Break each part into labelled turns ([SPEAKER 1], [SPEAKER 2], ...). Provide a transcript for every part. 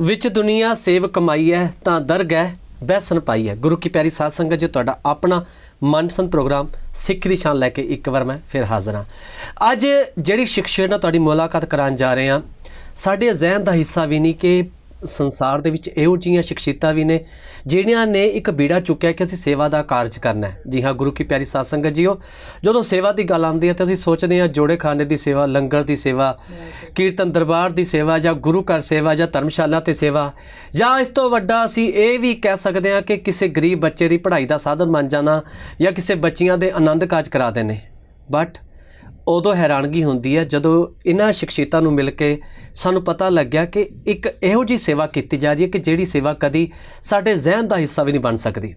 [SPEAKER 1] ਵਿੱਚ ਦੁਨੀਆ ਸੇਵ ਕਮਾਈ ਹੈ, ਤਾਂ ਦਰਗ ਹੈ ਬੈਸਨ ਪਾਈ ਹੈ। ਗੁਰੂ ਕੀ ਪਿਆਰੀ ਸਾਧ ਸੰਗਤ, ਜੀ ਤੁਹਾਡਾ ਆਪਣਾ ਮਨਪਸੰਦ ਪ੍ਰੋਗਰਾਮ ਸਿੱਖ ਦੀ ਸ਼ਾਨ ਲੈ ਕੇ ਇੱਕ ਵਾਰ ਮੈਂ ਫਿਰ ਹਾਜ਼ਰ ਹਾਂ। ਅੱਜ ਜਿਹੜੀ ਸ਼ਖਸੀਅਤ ਨਾਲ ਤੁਹਾਡੀ ਮੁਲਾਕਾਤ ਕਰਾਉਣ ਜਾ ਰਹੇ ਹਾਂ, ਸਾਡੇ ਜ਼ਹਿਨ ਦਾ ਹਿੱਸਾ ਵੀ ਨਹੀਂ ਕਿ ਸੰਸਾਰ ਦੇ ਵਿੱਚ ਇਹੋ ਜਿਹੀਆਂ ਸ਼ਖਸੀਅਤਾਂ ਵੀ ਨੇ, ਜਿਹੜੀਆਂ ਨੇ ਇੱਕ ਬੀੜਾ ਚੁੱਕਿਆ ਕਿ ਅਸੀਂ ਸੇਵਾ ਦਾ ਕਾਰਜ ਕਰਨਾ ਹੈ। ਜੀ ਹਾਂ, ਗੁਰੂ ਕੀ ਪਿਆਰੀ ਸਾਧ ਸੰਗਤ ਜੀਓ, ਜਦੋਂ ਸੇਵਾ ਦੀ ਗੱਲ ਆਉਂਦੀ ਹੈ ਤਾਂ ਅਸੀਂ ਸੋਚਦੇ ਹਾਂ ਜੋੜੇ ਖਾਨੇ ਦੀ ਸੇਵਾ, ਲੰਗਰ ਦੀ ਸੇਵਾ, ਕੀਰਤਨ ਦਰਬਾਰ ਦੀ ਸੇਵਾ ਜਾਂ ਗੁਰੂ ਘਰ ਸੇਵਾ ਜਾਂ ਧਰਮਸ਼ਾਲਾ ਤੇ ਸੇਵਾ। ਜਾਂ ਇਸ ਤੋਂ ਵੱਡਾ ਅਸੀਂ ਇਹ ਵੀ ਕਹਿ ਸਕਦੇ ਹਾਂ ਕਿ ਕਿਸੇ ਗਰੀਬ ਬੱਚੇ ਦੀ ਪੜ੍ਹਾਈ ਦਾ ਸਾਧਨ ਬਣ ਜਾਣਾ ਜਾਂ ਕਿਸੇ ਬੱਚੀਆਂ ਦੇ ਆਨੰਦ ਕਾਜ ਕਰਾ ਦੇਣੇ। ਬਟ ਉਦੋਂ ਹੈਰਾਨਗੀ ਹੁੰਦੀ ਹੈ ਜਦੋਂ ਇਹਨਾਂ ਸ਼ਖਸੀਅਤਾਂ ਨੂੰ ਮਿਲ ਕੇ ਸਾਨੂੰ ਪਤਾ ਲੱਗਿਆ ਕਿ ਇੱਕ ਇਹੋ ਜੀ ਸੇਵਾ ਕੀਤੀ ਜਾ ਰਹੀ ਹੈ ਕਿ ਜਿਹੜੀ ਸੇਵਾ ਕਦੀ ਸਾਡੇ ਜ਼ਿਹਨ ਦਾ ਹਿੱਸਾ ਵੀ ਨਹੀਂ ਬਣ ਸਕਦੀ।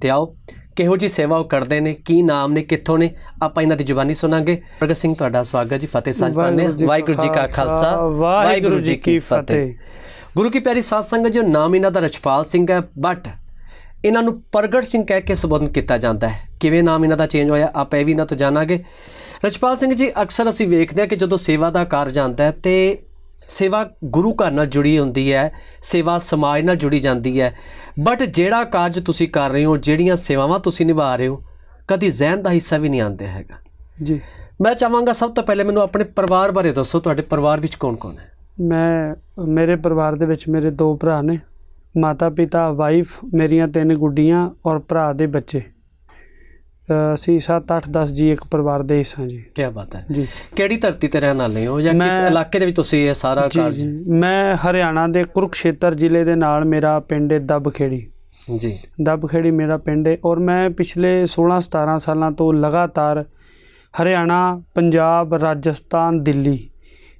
[SPEAKER 1] ਤੇ ਆਓ ਕਿਹੋ ਜੀ ਸੇਵਾ ਉਹ ਕਰਦੇ ਨੇ ਕੀ ਨਾਮ ਨੇ ਕਿੱਥੋਂ ਨੇ ਆਪਾਂ ਇਹਨਾਂ ਦੀ ਜ਼ੁਬਾਨੀ ਸੁਣਾਂਗੇ। ਪ੍ਰਗਟ ਸਿੰਘ ਤੁਹਾਡਾ ਸਵਾਗਤ ਜੀ ਫਤਿਹ ਸਾਂਝ ਪਾਣੇ ਵਾਹਿਗੁਰੂ ਜੀ ਕਾ ਖਾਲਸਾ
[SPEAKER 2] ਵਾਹਿਗੁਰੂ ਜੀ ਕੀ ਫਤਿਹ।
[SPEAKER 1] ਗੁਰੂ ਕੀ ਪਿਆਰੀ ਸਾਧ ਸੰਗਤ ਜੋ ਨਾਮ ਇਹਨਾਂ ਦਾ ਰਛਪਾਲ ਸਿੰਘ ਹੈ ਬਟ ਇਹਨਾਂ ਨੂੰ ਪ੍ਰਗਟ ਸਿੰਘ ਕਹਿ ਕੇ ਸੰਬੋਧਨ ਕੀਤਾ ਜਾਂਦਾ ਹੈ। ਕਿਵੇਂ ਨਾਮ ਇਹਨਾਂ ਦਾ ਚੇਂਜ ਹੋਇਆ ਆਪਾਂ ਇਹ ਵੀ ਇਹਨਾਂ ਤੋਂ ਜਾਣਾਂਗੇ। ਰਛਪਾਲ ਸਿੰਘ ਜੀ ਅਕਸਰ ਅਸੀਂ ਵੇਖਦੇ ਹਾਂ ਕਿ ਜਦੋਂ ਸੇਵਾ ਦਾ ਕਾਰਜ ਆਉਂਦਾ ਹੈ ਤੇ ਸੇਵਾ ਗੁਰੂ ਘਰ ਨਾਲ ਜੁੜੀ ਹੁੰਦੀ ਹੈ ਸੇਵਾ ਸਮਾਜ ਨਾਲ ਜੁੜੀ ਜਾਂਦੀ ਹੈ। ਬਟ ਜਿਹੜਾ ਕਾਰਜ ਤੁਸੀਂ ਕਰ ਰਹੇ ਹੋ ਜਿਹੜੀਆਂ ਸੇਵਾਵਾਂ ਤੁਸੀਂ ਨਿਭਾ ਰਹੇ ਹੋ ਕਦੀ ਜ਼ਹਿਨ ਦਾ ਹਿੱਸਾ ਵੀ ਨਹੀਂ ਆਉਂਦਾ ਹੈਗਾ।
[SPEAKER 2] ਜੀ।
[SPEAKER 1] ਮੈਂ ਚਾਹਾਂਗਾ ਸਭ ਤੋਂ ਪਹਿਲੇ ਮੈਨੂੰ ਆਪਣੇ ਪਰਿਵਾਰ ਬਾਰੇ ਦੱਸੋ ਤੁਹਾਡੇ ਪਰਿਵਾਰ ਵਿੱਚ ਕੌਣ-ਕੌਣ ਹੈ?
[SPEAKER 2] ਮੈਂ ਮੇਰੇ ਪਰਿਵਾਰ ਦੇ ਵਿੱਚ ਮੇਰੇ ਦੋ ਭਰਾ ਨੇ ਮਾਤਾ ਪਿਤਾ ਵਾਈਫ ਮੇਰੀਆਂ ਤਿੰਨ ਗੁੱਡੀਆਂ ਔਰ ਭਰਾ ਦੇ ਬੱਚੇ। ਅਸੀਂ 7 8 10 ਜੀ ਇੱਕ ਪਰਿਵਾਰ ਦੇ ਹਿੱਸਾ ਜੀ।
[SPEAKER 1] ਕੀ ਬਾਤ ਹੈ।
[SPEAKER 2] ਜੀ।
[SPEAKER 1] ਕਿਹੜੀ ਧਰਤੀ ਤੇ ਰਹਿਣ ਵਾਲੇ ਹੋ? ਜਾਂ ਕਿਸ ਇਲਾਕੇ ਦੇ ਵਿੱਚ ਤੁਸੀਂ ਇਹ ਸਾਰਾ ਕਾਰਜ
[SPEAKER 2] ਜੀ। ਮੈਂ ਹਰਿਆਣਾ ਦੇ ਕੁਰੂਕਸ਼ੇਤਰ ਜ਼ਿਲ੍ਹੇ ਦੇ ਨਾਲ ਮੇਰਾ ਪਿੰਡ ਹੈ ਦਬਖੇੜੀ।
[SPEAKER 1] ਜੀ।
[SPEAKER 2] ਦਬਖੇੜੀ ਮੇਰਾ ਪਿੰਡ ਹੈ ਔਰ ਮੈਂ ਪਿਛਲੇ 16 17 ਸਾਲਾਂ ਤੋਂ ਲਗਾਤਾਰ ਹਰਿਆਣਾ ਪੰਜਾਬ ਰਾਜਸਥਾਨ ਦਿੱਲੀ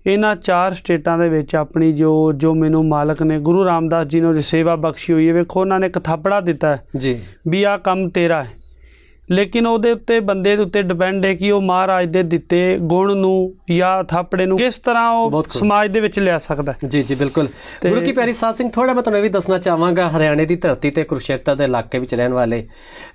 [SPEAKER 2] ਇਹਨਾਂ ਚਾਰ ਸਟੇਟਾਂ ਦੇ ਵਿੱਚ ਆਪਣੀ ਜੋ ਜੋ ਮੈਨੂੰ ਮਾਲਕ ਨੇ ਗੁਰੂ ਰਾਮਦਾਸ ਜੀ ਨੇ ਜੋ ਸੇਵਾ ਬਖਸ਼ੀ ਹੋਈ ਹੈ ਵੇਖੋ ਉਹਨਾਂ ਨੇ ਇੱਕ ਥਾਪੜਾ ਦਿੱਤਾ ਹੈ
[SPEAKER 1] ਜੀ।
[SPEAKER 2] ਵੀ ਆਹ ਕੰਮ ਤੇਰਾ ਹੈ। ਲੇਕਿਨ ਉਹਦੇ ਉੱਤੇ ਬੰਦੇ ਦੇ ਉੱਤੇ ਡਿਪੈਂਡ ਹੈ ਕਿ ਉਹ ਮਹਾਰਾਜ ਦੇ ਦਿੱਤੇ ਗੁਣ ਨੂੰ ਜਾਂ ਥਾਪੜੇ ਨੂੰ ਕਿਸ ਤਰ੍ਹਾਂ ਉਹ। ਸਮਾਜ ਦੇ ਵਿੱਚ ਲਿਆ ਸਕਦਾ ਹੈ।
[SPEAKER 1] ਜੀ ਜੀ ਬਿਲਕੁਲ। ਗੁਰੂ ਕੀ ਪਿਆਰੀ ਸਾਧ ਸਿੰਘ ਥੋੜਾ ਮੈਂ ਤੁਹਾਨੂੰ ਇਹ ਵੀ ਦੱਸਣਾ ਚਾਹਾਂਗਾ ਹਰਿਆਣੇ ਦੀ ਧਰਤੀ ਤੇ ਕੁਰਸ਼ੇਤਰ ਦੇ ਇਲਾਕੇ ਵਿੱਚ ਰਹਿਣ ਵਾਲੇ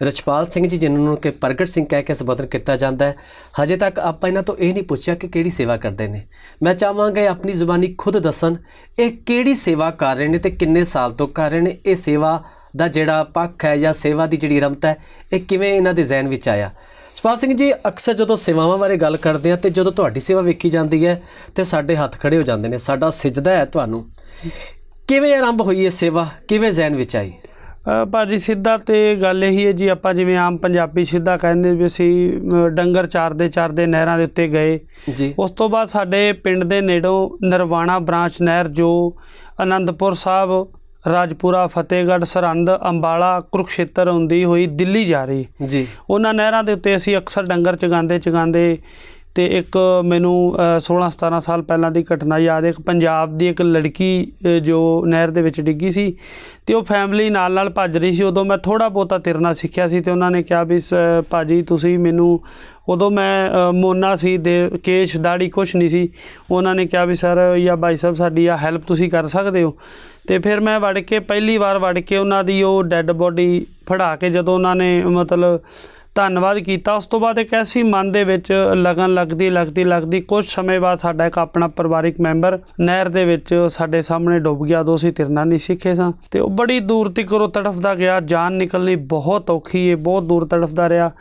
[SPEAKER 1] ਰਛਪਾਲ ਸਿੰਘ ਜੀ ਜਿਨ੍ਹਾਂ ਨੂੰ ਕਿ ਪ੍ਰਗਟ ਸਿੰਘ ਕਹਿ ਕੇ ਸੰਬੋਧਨ ਕੀਤਾ ਜਾਂਦਾ ਹੈ ਹਜੇ ਤੱਕ ਆਪਾਂ ਇਹਨਾਂ ਤੋਂ ਇਹ ਨਹੀਂ ਪੁੱਛਿਆ ਕਿ ਕਿਹੜੀ ਸੇਵਾ ਕਰਦੇ ਨੇ। ਮੈਂ ਚਾਹਾਂਗਾ ਇਹ ਆਪਣੀ ਜ਼ੁਬਾਨੀ ਖੁਦ ਦੱਸਣ ਇਹ ਕਿਹੜੀ ਸੇਵਾ ਕਰ ਰਹੇ ਨੇ ਤੇ ਕਿੰਨੇ ਸਾਲ ਤੋਂ ਕਰ ਰਹੇ ਨੇ ਇਹ ਸੇਵਾ ਦਾ ਜਿਹੜਾ ਪੱਖ ਹੈ ਜਾਂ ਸੇਵਾ ਦੀ ਜਿਹੜੀ ਰਮਤ ਹੈ ਇਹ ਕਿਵੇਂ ਇਹਨਾਂ ਦੇ ਜ਼ਿਹਨ ਵਿੱਚ ਆਇਆ? ਸਪਾਲ ਸਿੰਘ ਜੀ ਅਕਸਰ ਜਦੋਂ ਸੇਵਾਵਾਂ ਬਾਰੇ ਗੱਲ ਕਰਦੇ ਆ ਤੇ ਜਦੋਂ ਤੁਹਾਡੀ ਸੇਵਾ ਵੇਖੀ ਜਾਂਦੀ ਹੈ ਤੇ ਸਾਡੇ ਹੱਥ ਖੜੇ ਹੋ ਜਾਂਦੇ ਨੇ। ਸਾਡਾ ਸਿਜਦਾ ਹੈ ਤੁਹਾਨੂੰ। ਕਿਵੇਂ ਆਰੰਭ ਹੋਈ ਇਹ ਸੇਵਾ? ਕਿਵੇਂ ਜ਼ਿਹਨ ਵਿੱਚ ਆਈ?
[SPEAKER 2] ਭਾਜੀ ਸਿੱਧਾ ਤੇ ਗੱਲ ਇਹੀ ਹੈ ਜੀ ਆਪਾਂ ਜਿਵੇਂ ਆਮ ਪੰਜਾਬੀ ਸਿੱਧਾ ਕਹਿੰਦੇ ਵੀ ਅਸੀਂ ਡੰਗਰ ਚਾਰਦੇ ਚਾਰਦੇ ਨਹਿਰਾਂ ਦੇ ਉੱਤੇ ਗਏ।
[SPEAKER 1] ਜੀ।
[SPEAKER 2] ਉਸ ਤੋਂ ਬਾਅਦ ਸਾਡੇ ਪਿੰਡ ਦੇ ਨੇੜੋਂ ਨਰਵਾਣਾ ਬ੍ਰਾਂਚ ਨਹਿਰ ਜੋ ਆਨੰਦਪੁਰ ਸਾਹਿਬ ਰਾਜਪੁਰਾ ਫਤਿਹਗੜ੍ਹ ਸਰਹੰਦ ਅੰਬਾਲਾ ਕੁਰੂਕਸ਼ੇਤਰ ਹੁੰਦੀ ਹੋਈ ਦਿੱਲੀ ਜਾ ਰਹੀ।
[SPEAKER 1] ਜੀ।
[SPEAKER 2] ਉਹਨਾਂ ਨਹਿਰਾਂ ਦੇ ਉੱਤੇ ਅਸੀਂ ਅਕਸਰ ਡੰਗਰ ਚਗਾਉਂਦੇ ਚਗਾਉਂਦੇ ਤੇ ਇੱਕ ਮੈਨੂੰ ਅ, 16 17 ਸਾਲ ਪਹਿਲਾਂ ਦੀ ਘਟਨਾ ਯਾਦ ਹੈ। ਇੱਕ ਪੰਜਾਬ ਦੀ ਇੱਕ ਲੜਕੀ ਜੋ ਨਹਿਰ ਦੇ ਵਿੱਚ ਡਿੱਗੀ ਸੀ ਤੇ ਉਹ ਫੈਮਿਲੀ ਨਾਲ ਨਾਲ ਭੱਜ ਰਹੀ ਸੀ। ਉਦੋਂ ਮੈਂ ਥੋੜਾ ਬਹੁਤਾ ਤੈਰਨਾ ਸਿੱਖਿਆ ਸੀ ਤੇ ਉਹਨਾਂ ਨੇ ਕਿਹਾ ਵੀ ਭਾਜੀ ਤੁਸੀਂ ਮੈਨੂੰ ਉਦੋਂ ਮੈਂ ਮੋਨਾ ਸੀ ਦੇ ਕੇਸ਼ ਦਾੜੀ ਕੁਛ ਨਹੀਂ ਸੀ। ਉਹਨਾਂ ਨੇ ਕਿਹਾ ਵੀ ਸਰ ਜਾਂ ਭਾਈ ਸਾਹਿਬ ਸਾਡੀ ਆ ਹੈਲਪ ਤੁਸੀਂ ਕਰ ਸਕਦੇ ਹੋ। ਤੇ ਫਿਰ ਮੈਂ ਵੜ ਕੇ ਪਹਿਲੀ ਵਾਰ ਵੜ ਕੇ ਉਹਨਾਂ ਦੀ ਉਹ ਡੈੱਡ ਬੋਡੀ ਫੜਾ ਕੇ ਜਦੋਂ ਉਹਨਾਂ ਨੇ ਮਤਲਬ ਧੰਨਵਾਦ ਕੀਤਾ। ਉਸ ਤੋਂ ਬਾਅਦ ਇੱਕ ਐਸੀ ਮਨ ਦੇ ਵਿੱਚ ਲਗਨ ਲੱਗਦੀ ਲੱਗਦੀ ਲੱਗਦੀ, ਕੁਝ ਸਮੇਂ ਬਾਅਦ ਸਾਡਾ ਇੱਕ ਆਪਣਾ ਪਰਿਵਾਰਿਕ ਮੈਂਬਰ ਨਹਿਰ ਦੇ ਵਿੱਚ ਸਾਡੇ ਸਾਹਮਣੇ ਡੁੱਬ ਗਿਆ। ਉਦੋਂ ਅਸੀਂ ਤਿਰਨਾ ਨਹੀਂ ਸਿੱਖੇ ਸਾਂ ਤੇ ਉਹ ਬੜੀ ਦੂਰ ਤੱਕ ਉਹ ਤੜਫਦਾ ਗਿਆ। ਜਾਨ ਨਿਕਲਣੀ ਬਹੁਤ ਔਖੀ ਹੈ ਬਹੁਤ ਦੂਰ ਤੜਫਦਾ ਰਿਹਾ।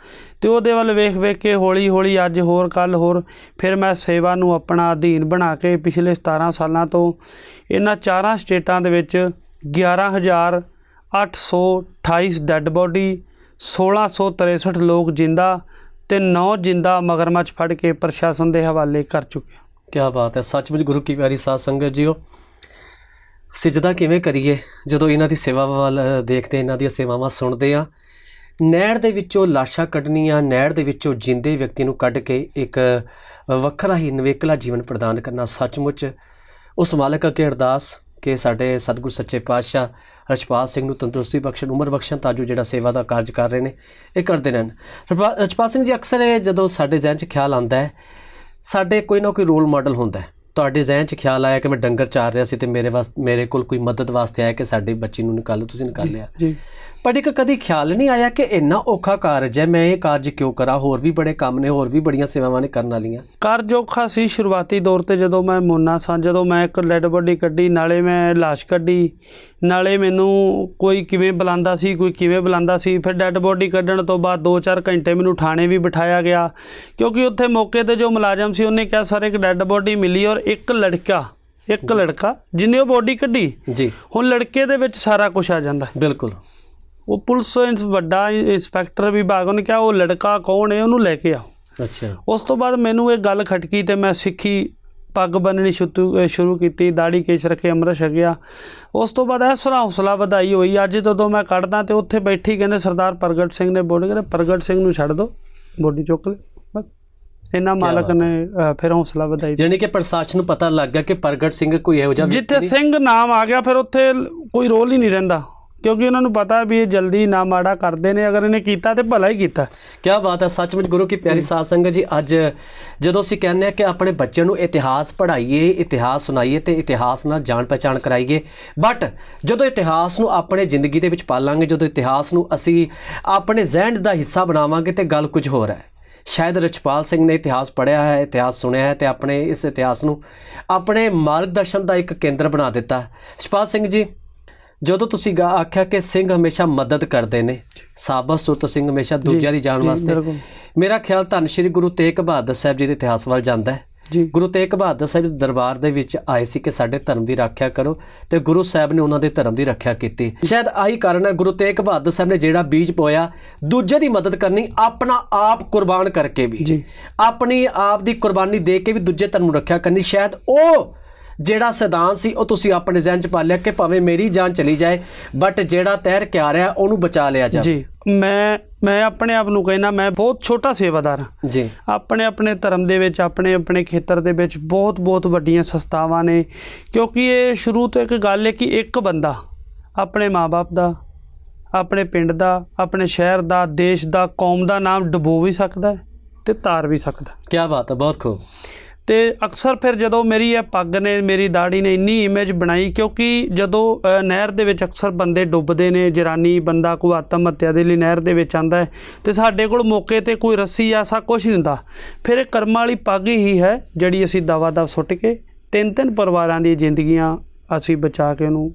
[SPEAKER 2] ਤੇ ਉਹਦੇ ਵੱਲ ਵੇਖ ਵੇਖ ਕੇ ਹੌਲੀ ਹੌਲੀ ਅੱਜ ਹੋਰ ਕੱਲ ਹੋਰ, ਫਿਰ ਮੈਂ ਸੇਵਾ ਨੂੰ ਆਪਣਾ ਅਧੀਨ ਬਣਾ ਕੇ ਪਿਛਲੇ 17 ਸਾਲਾਂ ਤੋਂ ਇਹਨਾਂ ਚਾਰਾਂ ਸਟੇਟਾਂ ਦੇ ਵਿੱਚ 11828 ਡੈੱਡ ਬੋਡੀ 1663 ਲੋਕ ਜਿੰਦਾ ਤੇ 9 ਜਿੰਦਾ ਮਗਰਮੱਛ ਫੜ ਕੇ ਪ੍ਰਸ਼ਾਸਨ ਦੇ ਹਵਾਲੇ ਕਰ ਚੁੱਕੇ ਹਾਂ।
[SPEAKER 1] ਕੀ ਬਾਤ ਹੈ। ਸੱਚਮੁੱਚ ਗੁਰੂ ਕੀ ਪਿਆਰੀ ਸਾਧ ਸੰਗਤ ਜੀਓ, ਸਿਜਦਾ ਕਿਵੇਂ ਕਰੀਏ? ਜਦੋਂ ਇਹਨਾਂ ਦੀ ਸੇਵਾ ਵੱਲ ਦੇਖਦੇ, ਇਹਨਾਂ ਦੀਆਂ ਸੇਵਾਵਾਂ ਸੁਣਦੇ ਆ ਨਹਿਰ ਦੇ ਵਿੱਚੋਂ ਲਾਸ਼ਾਂ ਕੱਢਣੀਆਂ, ਨਹਿਰ ਦੇ ਵਿੱਚੋਂ ਜਿੰਦੇ ਵਿਅਕਤੀ ਨੂੰ ਕੱਢ ਕੇ ਇੱਕ ਵੱਖਰਾ ਹੀ ਨਵੇਕਲਾ ਜੀਵਨ ਪ੍ਰਦਾਨ ਕਰਨਾ ਸੱਚਮੁੱਚ। ਉਸ ਮਾਲਕ ਅੱਗੇ ਅਰਦਾਸ ਕਿ ਸਾਡੇ ਸਤਿਗੁਰ ਸੱਚੇ ਪਾਤਸ਼ਾਹ ਰਛਪਾਲ ਸਿੰਘ ਨੂੰ ਤੰਦਰੁਸਤੀ ਬਖਸ਼ਣ ਉਮਰ ਬਖਸ਼ਣ ਤਾਂ ਜੋ ਜਿਹੜਾ ਸੇਵਾ ਦਾ ਕਾਰਜ ਕਰ ਰਹੇ ਨੇ ਇਹ ਕਰਦੇ ਰਹਿਣ। ਰਛਪਾ- ਰਛਪਾਲ ਸਿੰਘ ਜੀ ਅਕਸਰ ਇਹ ਜਦੋਂ ਸਾਡੇ ਜ਼ਿਹਨ 'ਚ ਖਿਆਲ ਆਉਂਦਾ ਹੈ ਸਾਡੇ ਕੋਈ ਨਾ ਕੋਈ ਰੋਲ ਮਾਡਲ ਹੁੰਦਾ ਹੈ। ਤੁਹਾਡੇ ਜ਼ਿਹਨ 'ਚ ਖਿਆਲ ਆਇਆ ਕਿ ਮੈਂ ਡੰਗਰ ਚਾਰ ਰਿਹਾ ਸੀ ਤੇ ਮੇਰੇ ਵਾਸਤੇ ਮੇਰੇ ਕੋਲ ਕੋਈ ਮਦਦ ਵਾਸਤੇ ਆਇਆ ਕਿ ਸਾਡੀ ਬੱਚੀ ਨੂੰ ਨਿਕਾਲੋ ਤੁਸੀਂ ਨਿਕਾਲ ਲਿਆ।
[SPEAKER 2] ਜੀ।
[SPEAKER 1] ਪਰ ਇੱਕ ਕਦੀ ਖਿਆਲ ਨਹੀਂ ਆਇਆ ਕਿ ਇੰਨਾ ਔਖਾ ਕਾਰਜ ਹੈ ਮੈਂ ਇਹ ਕਾਰਜ ਕਿਉਂ ਕਰਾਂ? ਹੋਰ ਵੀ ਬੜੇ ਕੰਮ ਨੇ ਹੋਰ ਵੀ ਬੜੀਆਂ ਸੇਵਾਵਾਂ ਨੇ ਕਰਨ ਵਾਲੀਆਂ।
[SPEAKER 2] ਕਾਰਜ ਔਖਾ ਸੀ ਸ਼ੁਰੂਆਤੀ ਦੌਰ ਤੇ ਜਦੋਂ ਮੈਂ ਮੋਨਾ ਸਾਂ ਜਦੋਂ ਮੈਂ ਇੱਕ ਡੈੱਡ ਬੋਡੀ ਕੱਢੀ ਨਾਲੇ ਮੈਂ ਲਾਸ਼ ਕੱਢੀ ਨਾਲੇ ਮੈਨੂੰ ਕੋਈ ਕਿਵੇਂ ਬੁਲਾਉਂਦਾ ਸੀ ਕੋਈ ਕਿਵੇਂ ਬੁਲਾਉਂਦਾ ਸੀ ਫਿਰ ਡੈੱਡ ਬੋਡੀ ਕੱਢਣ ਤੋਂ ਬਾਅਦ 2-4 ਘੰਟੇ ਮੈਨੂੰ ਥਾਣੇ ਵੀ ਬਿਠਾਇਆ ਗਿਆ ਕਿਉਂਕਿ ਉੱਥੇ ਮੌਕੇ ਤੇ ਜੋ ਮੁਲਾਜ਼ਮ ਸੀ ਉਹਨੇ ਕਿਹਾ ਸਰ ਇੱਕ ਡੈੱਡ ਬੋਡੀ ਮਿਲੀ ਔਰ ਇੱਕ ਲੜਕਾ ਇੱਕ ਲੜਕਾ ਜਿਹਨੇ ਉਹ ਬੋਡੀ ਕੱਢੀ
[SPEAKER 1] ਜੀ।
[SPEAKER 2] ਹੁਣ ਲੜਕੇ ਦੇ ਵਿੱਚ ਸਾਰਾ ਕੁਝ ਆ ਜਾਂਦਾ।
[SPEAKER 1] ਬਿਲਕੁਲ।
[SPEAKER 2] ਉਹ ਪੁਲਿਸ ਇੰਸ ਵੱਡਾ ਇੰਸਪੈਕਟਰ ਵਿਭਾਗ ਉਹਨੇ ਕਿਹਾ ਉਹ ਲੜਕਾ ਕੌਣ ਹੈ ਉਹਨੂੰ ਲੈ ਕੇ ਆਓ।
[SPEAKER 1] ਅੱਛਾ।
[SPEAKER 2] ਉਸ ਤੋਂ ਬਾਅਦ ਮੈਨੂੰ ਇਹ ਗੱਲ ਖਟਕੀ ਤੇ ਮੈਂ ਸਿੱਖੀ ਪੱਗ ਬੰਨਣੀ ਸ਼ੁਰੂ ਕੀਤੀ ਦਾੜੀ ਕੇਸ ਰੱਖੇ ਅੰਮ੍ਰਿਤ ਛਕਿਆ। ਉਸ ਤੋਂ ਬਾਅਦ ਇਸ ਤਰ੍ਹਾਂ ਹੌਸਲਾ ਵਧਾਈ ਹੋਈ ਅੱਜ ਜਦੋਂ ਮੈਂ ਕੱਢਦਾ ਤੇ ਉੱਥੇ ਬੈਠੀ ਕਹਿੰਦੇ ਸਰਦਾਰ ਪ੍ਰਗਟ ਸਿੰਘ ਨੇ ਬੋਡੀ ਕਹਿੰਦੇ ਪ੍ਰਗਟ ਸਿੰਘ ਨੂੰ ਛੱਡ ਦਿਓ ਬੋਡੀ ਚੁੱਕ ਲੈ ਬਸ। ਇਹਨਾਂ ਮਾਲਕ ਨੇ ਫਿਰ ਹੌਸਲਾ ਵਧਾਈ
[SPEAKER 1] ਯਾਨੀ ਕਿ ਪ੍ਰਸ਼ਾਸਨ ਨੂੰ ਪਤਾ ਲੱਗ ਗਿਆ ਕਿ ਪ੍ਰਗਟ ਸਿੰਘ ਕੋਈ ਇਹੋ ਜਿਹਾ
[SPEAKER 2] ਜਿੱਥੇ ਸਿੰਘ ਨਾਮ ਆ ਗਿਆ ਫਿਰ ਉੱਥੇ ਕੋਈ ਰੋਲ ਹੀ ਨਹੀਂ ਰਹਿੰਦਾ। ਕਿਉਂਕਿ ਉਹਨਾਂ ਨੂੰ ਪਤਾ ਵੀ ਇਹ ਜਲਦੀ ਨਾ ਮਾੜਾ ਕਰਦੇ ਨੇ ਅਗਰ ਇਹਨੇ ਕੀਤਾ ਤੇ ਭਲਾ ਹੀ ਕੀਤਾ।
[SPEAKER 1] ਕੀ ਬਾਤ ਹੈ ਸੱਚਮੁੱਚ ਗੁਰੂ ਕੀ ਪਿਆਰੀ ਸਾਧ ਸੰਗਤ ਜੀ ਅੱਜ ਜਦੋਂ ਅਸੀਂ ਕਹਿੰਦੇ ਆ ਕਿ ਆਪਣੇ ਬੱਚਿਆਂ ਨੂੰ ਇਤਿਹਾਸ ਪੜ੍ਹਾਈਏ ਇਤਿਹਾਸ ਸੁਣਾਈਏ ਤੇ ਇਤਿਹਾਸ ਨਾਲ ਜਾਣ ਪਛਾਣ ਕਰਾਈਏ ਬਟ ਜਦੋਂ ਇਤਿਹਾਸ ਨੂੰ ਆਪਣੇ ਜ਼ਿੰਦਗੀ ਦੇ ਵਿੱਚ ਪਾਲਾਂਗੇ ਜਦੋਂ ਇਤਿਹਾਸ ਨੂੰ ਅਸੀਂ ਆਪਣੇ ਜ਼ਹਿਨ ਦਾ ਹਿੱਸਾ ਬਣਾਵਾਂਗੇ ਤੇ ਗੱਲ ਕੁਝ ਹੋਰ ਹੈ। ਸ਼ਾਇਦ ਰਚਪਾਲ ਸਿੰਘ ਨੇ ਇਤਿਹਾਸ ਪੜ੍ਹਿਆ ਹੈ ਇਤਿਹਾਸ ਸੁਣਿਆ ਹੈ ਤੇ ਆਪਣੇ ਇਸ ਇਤਿਹਾਸ ਨੂੰ ਆਪਣੇ ਮਾਰਗਦਰਸ਼ਨ ਦਾ ਇੱਕ ਕੇਂਦਰ ਬਣਾ ਦਿੱਤਾ। ਰਛਪਾਲ ਸਿੰਘ ਜੀ ਜਦੋਂ ਤੁਸੀਂ ਗਾ ਆਖਿਆ ਕਿ ਸਿੰਘ ਹਮੇਸ਼ਾ ਮਦਦ ਕਰਦੇ ਨੇ ਸਾਬਤ ਸੁਰਤ ਸਿੰਘ ਹਮੇਸ਼ਾ ਦੂਜਿਆਂ ਦੀ ਜਾਨ
[SPEAKER 2] ਜੀ,
[SPEAKER 1] ਵਾਸਤੇ। ਮੇਰਾ ਖਿਆਲ ਧੰਨ ਸ਼੍ਰੀ ਗੁਰੂ ਤੇਗ ਬਹਾਦਰ ਸਾਹਿਬ ਜੀ ਦੇ ਇਤਿਹਾਸ ਵੱਲ ਜਾਂਦਾ ਹੈ।
[SPEAKER 2] ਜੀ।
[SPEAKER 1] ਗੁਰੂ ਤੇਗ ਬਹਾਦਰ ਸਾਹਿਬ ਦੇ ਦਰਬਾਰ ਦੇ ਵਿੱਚ ਆਏ ਸੀ ਕਿ ਸਾਡੇ ਧਰਮ ਦੀ ਰੱਖਿਆ ਕਰੋ ਤੇ ਗੁਰੂ ਸਾਹਿਬ ਨੇ ਉਹਨਾਂ ਦੇ ਧਰਮ ਦੀ ਰੱਖਿਆ ਕੀਤੀ। ਸ਼ਾਇਦ ਆਹੀ ਕਾਰਨ ਹੈ ਗੁਰੂ ਤੇਗ ਬਹਾਦਰ ਸਾਹਿਬ ਨੇ ਜਿਹੜਾ ਬੀਜ ਬੋਇਆ ਦੂਜੇ ਦੀ ਮਦਦ ਕਰਨੀ ਆਪਣਾ ਆਪ ਕੁਰਬਾਨ ਕਰਕੇ ਵੀ।
[SPEAKER 2] ਜੀ।
[SPEAKER 1] ਆਪਣੀ ਆਪ ਦੀ ਕੁਰਬਾਨੀ ਦੇ ਕੇ ਵੀ ਦੂਜੇ ਧਰਮ ਨੂੰ ਰੱਖਿਆ ਕਰਨੀ ਸ਼ਾਇਦ ਉਹ ਜਿਹੜਾ ਸਿਧਾਂਤ ਸੀ ਉਹ ਤੁਸੀਂ ਆਪਣੇ ਜ਼ਿਹਨ 'ਚ ਪਾ ਲਿਆ ਕਿ ਭਾਵੇਂ ਮੇਰੀ ਜਾਨ ਚਲੀ ਜਾਏ ਬਟ ਜਿਹੜਾ ਤੈਰ ਕੇ ਆ ਰਿਹਾ ਉਹਨੂੰ ਬਚਾ ਲਿਆ ਜਾਵੇ
[SPEAKER 2] ਜੀ। ਮੈਂ ਮੈਂ ਆਪਣੇ ਆਪ ਨੂੰ ਕਹਿੰਦਾ ਮੈਂ ਬਹੁਤ ਛੋਟਾ ਸੇਵਾਦਾਰ ਹਾਂ।
[SPEAKER 1] ਜੀ।
[SPEAKER 2] ਆਪਣੇ ਆਪਣੇ ਧਰਮ ਦੇ ਵਿੱਚ ਆਪਣੇ ਆਪਣੇ ਖੇਤਰ ਦੇ ਵਿੱਚ ਬਹੁਤ ਬਹੁਤ ਵੱਡੀਆਂ ਸੰਸਥਾਵਾਂ ਨੇ। ਕਿਉਂਕਿ ਇਹ ਸ਼ੁਰੂ ਤੋਂ ਇੱਕ ਗੱਲ ਹੈ ਕਿ ਇੱਕ ਬੰਦਾ ਆਪਣੇ ਮਾਪੇ ਦਾ ਆਪਣੇ ਪਿੰਡ ਦਾ ਆਪਣੇ ਸ਼ਹਿਰ ਦਾ ਦੇਸ਼ ਦਾ ਕੌਮ ਦਾ ਨਾਮ ਡੁਬੋ ਵੀ ਸਕਦਾ ਹੈ ਤੇ ਤਾਰ ਵੀ ਸਕਦਾ।
[SPEAKER 1] ਕੀ ਬਾਤ ਹੈ ਬਹੁਤ ਖੂਬ।
[SPEAKER 2] ਤੇ ਅਕਸਰ ਫਿਰ ਜਦੋਂ ਮੇਰੀ ਇਹ ਪੱਗ ਨੇ, ਮੇਰੀ ਦਾੜੀ ਨੇ ਇੰਨੀ ਇਮੇਜ ਬਣਾਈ, ਕਿਉਂਕਿ ਜਦੋਂ ਨਹਿਰ ਦੇ ਵਿੱਚ ਅਕਸਰ ਬੰਦੇ ਡੁੱਬਦੇ ਨੇ ਜਰਾਨੀ ਬੰਦਾ ਕੋਈ ਆਤਮ ਹੱਤਿਆ ਦੇ ਲਈ ਨਹਿਰ ਦੇ ਵਿੱਚ ਆਂਦਾ ਹੈ, ਤੇ ਸਾਡੇ ਕੋਲ ਮੌਕੇ ਤੇ ਕੋਈ ਰੱਸੀ ਐਸਾ ਕੁਝ ਨਹੀਂ ਹੁੰਦਾ। ਫਿਰ ਇਹ ਕਰਮਾਂ ਵਾਲੀ ਪੱਗ ਹੀ ਹੈ ਜਿਹੜੀ ਅਸੀਂ ਦਵਾ ਦਵ ਸੁੱਟ ਕੇ ਤਿੰਨ ਤਿੰਨ ਪਰਿਵਾਰਾਂ ਦੀ ਜ਼ਿੰਦਗੀਆਂ ਅਸੀਂ ਬਚਾ ਕੇ ਉਹਨੂੰ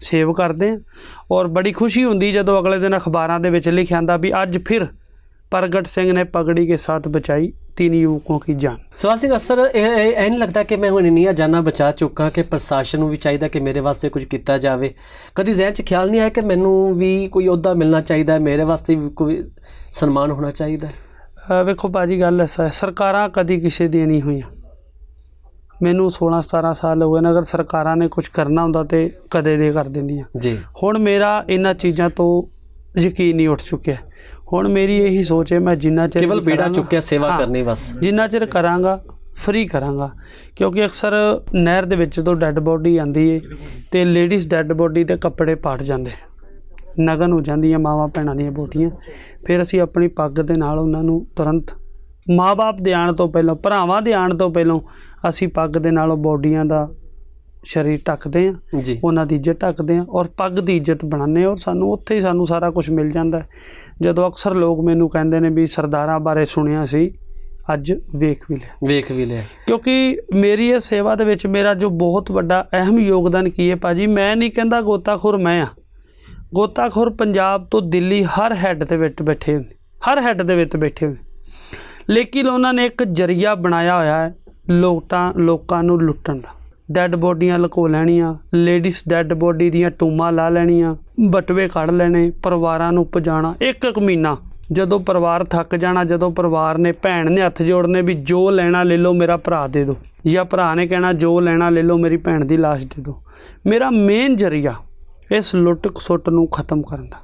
[SPEAKER 2] ਸੇਵ ਕਰਦੇ ਹਾਂ। ਔਰ ਬੜੀ ਖੁਸ਼ੀ ਹੁੰਦੀ ਜਦੋਂ ਅਗਲੇ ਦਿਨ ਅਖਬਾਰਾਂ ਦੇ ਵਿੱਚ ਲਿਖਿਆ ਆਂਦਾ ਵੀ ਅੱਜ ਫਿਰ ਪ੍ਰਗਟ ਸਿੰਘ ਨੇ ਪਗੜੀ ਕੇ ਸਾਥ ਬਚਾਈ तीन युवकों की जान
[SPEAKER 1] ਸਵਾਲ ਸਿੰਘ ਅਸਰ ਇਹ ਇਹ ਇਹ ਨਹੀਂ ਲੱਗਦਾ ਕਿ ਮੈਂ ਹੁਣ ਇੰਨੀਆਂ ਜਾਨਾਂ ਬਚਾ ਚੁੱਕਾ ਕਿ ਪ੍ਰਸ਼ਾਸਨ ਨੂੰ ਵੀ ਚਾਹੀਦਾ ਕਿ ਮੇਰੇ ਵਾਸਤੇ ਕੁਝ ਕੀਤਾ ਜਾਵੇ ਕਦੀ ਜ਼ਿਹਨ 'ਚ ਖਿਆਲ ਨਹੀਂ ਆਇਆ ਕਿ ਮੈਨੂੰ ਵੀ ਕੋਈ ਅਹੁਦਾ ਮਿਲਣਾ ਚਾਹੀਦਾ ਹੈ ਮੇਰੇ ਵਾਸਤੇ ਵੀ ਕੋਈ ਸਨਮਾਨ ਹੋਣਾ ਚਾਹੀਦਾ ਹੈ
[SPEAKER 2] ਅਹ ਵੇਖੋ ਬਾਜੀ ਗੱਲ ਐਸਾ ਹੈ ਸਰਕਾਰਾਂ ਕਦੀ ਕਿਸੇ ਦੀਆਂ ਨਹੀਂ ਹੋਈਆਂ ਮੈਨੂੰ 16 17 ਸਾਲ ਹੋ ਗਏ ਨੇ ਅਗਰ ਸਰਕਾਰਾਂ ਨੇ ਕੁਝ ਕਰਨਾ ਹੁੰਦਾ ਤੇ ਕਦੇ ਦੇ ਕਰ ਦਿੰਦੀਆਂ
[SPEAKER 1] ਜੀ
[SPEAKER 2] ਹੁਣ ਮੇਰਾ ਇਹਨਾਂ ਚੀਜ਼ਾਂ ਤੋਂ ਯਕੀਨ ਨਹੀਂ ਉੱਠ ਚੁੱਕਿਆ। ਹੁਣ ਮੇਰੀ ਇਹੀ ਸੋਚ ਹੈ ਮੈਂ ਜਿੰਨਾ ਚਿਰ
[SPEAKER 1] ਕੇਵਲ ਬੇੜਾ ਚੁੱਕਿਆ ਸੇਵਾ ਕਰਨੀ ਬਸ।
[SPEAKER 2] ਜਿੰਨਾ ਚਿਰ ਕਰਾਂਗਾ ਫ੍ਰੀ ਕਰਾਂਗਾ। ਕਿਉਂਕਿ ਅਕਸਰ ਨਹਿਰ ਦੇ ਵਿੱਚ ਜਦੋਂ ਡੈੱਡ ਬੋਡੀ ਆਂਦੀ ਏ ਤੇ ਲੇਡੀਜ਼ ਡੈੱਡ ਬੋਡੀ ਦੇ ਕੱਪੜੇ ਪਾਟ ਜਾਂਦੇ ਨਗਨ ਹੋ ਜਾਂਦੀਆਂ ਮਾਵਾਂ ਭੈਣਾਂ ਦੀਆਂ ਬੋਟੀਆਂ। ਫਿਰ ਅਸੀਂ ਆਪਣੀ ਪੱਗ ਦੇ ਨਾਲ ਉਹਨਾਂ ਨੂੰ ਤੁਰੰਤ ਮਾਪੇ ਦੇ ਆਉਣ ਤੋਂ ਪਹਿਲਾਂ ਭਰਾਵਾਂ ਦੇ ਆਉਣ ਤੋਂ ਪਹਿਲਾਂ ਅਸੀਂ ਪੱਗ ਦੇ ਨਾਲ ਉਹ ਬੋਡੀਆਂ ਦਾ ਸਰੀਰ ਢੱਕਦੇ
[SPEAKER 1] ਜੀ।
[SPEAKER 2] ਉਹਨਾਂ ਦੀ ਇੱਜ਼ਤ ਢੱਕਦੇ ਹਾਂ ਔਰ ਪੱਗ ਦੀ ਇੱਜ਼ਤ ਬਣਾਉਂਦੇ ਔਰ ਸਾਨੂੰ ਉੱਥੇ ਹੀ ਸਾਨੂੰ ਸਾਰਾ ਕੁਝ ਮਿਲ ਜਾਂਦਾ। ਜਦੋਂ ਅਕਸਰ ਲੋਕ ਮੈਨੂੰ ਕਹਿੰਦੇ ਨੇ ਵੀ ਸਰਦਾਰਾਂ ਬਾਰੇ ਸੁਣਿਆ ਸੀ ਅੱਜ ਵੇਖ ਵੀ ਲਿਆ।
[SPEAKER 1] ਵੇਖ ਵੀ ਲਿਆ।
[SPEAKER 2] ਕਿਉਂਕਿ ਮੇਰੀ ਇਹ ਸੇਵਾ ਦੇ ਵਿੱਚ ਮੇਰਾ ਜੋ ਬਹੁਤ ਵੱਡਾ ਅਹਿਮ ਯੋਗਦਾਨ ਕੀ ਹੈ ਭਾਜੀ? ਮੈਂ ਨਹੀਂ ਕਹਿੰਦਾ ਗੋਤਾਖੋਰ ਮੈਂ ਆ ਗੋਤਾਖੋਰ ਪੰਜਾਬ ਤੋਂ ਦਿੱਲੀ ਹਰ ਹੈੱਡ ਦੇ ਵਿੱਚ ਬੈਠੇ ਨੇ ਹਰ ਹੈੱਡ ਦੇ ਵਿੱਚ ਬੈਠੇ ਨੇ। ਲੇਕਿਨ ਉਹਨਾਂ ਨੇ ਇੱਕ ਜਰੀਆ ਬਣਾਇਆ ਹੋਇਆ ਹੈ ਲੋਕਾਂ ਲੋਕਾਂ ਨੂੰ ਲੁੱਟਣ ਦਾ। ਡੈੱਡ ਬੋਡੀਆਂ ਲੁਕੋ ਲੈਣੀਆਂ ਲੇਡੀਜ਼ ਡੈੱਡ ਬੋਡੀ ਦੀਆਂ ਟੂਮਾਂ ਲਾ ਲੈਣੀਆਂ ਬਟਵੇ ਕੱਢ ਲੈਣੇ ਪਰਿਵਾਰਾਂ ਨੂੰ ਪਜਾਣਾ ਇੱਕ ਇੱਕ ਮਹੀਨਾ। ਜਦੋਂ ਪਰਿਵਾਰ ਥੱਕ ਜਾਣਾ ਜਦੋਂ ਪਰਿਵਾਰ ਨੇ ਭੈਣ ਨੇ ਹੱਥ ਜੋੜਨੇ ਵੀ ਜੋ ਲੈਣਾ ਲੈ ਲਓ ਮੇਰਾ ਭਰਾ ਦੇ ਦਿਓ। ਜਾਂ ਭਰਾ ਨੇ ਕਹਿਣਾ ਜੋ ਲੈਣਾ ਲੈ ਲਓ ਮੇਰੀ ਭੈਣ ਦੀ ਲਾਸ਼ ਦੇ ਦਿਓ। ਮੇਰਾ ਮੇਨ ਜਰੀਆ ਇਸ ਲੁੱਟ ਖਸੁੱਟ ਨੂੰ ਖਤਮ ਕਰਨ ਦਾ।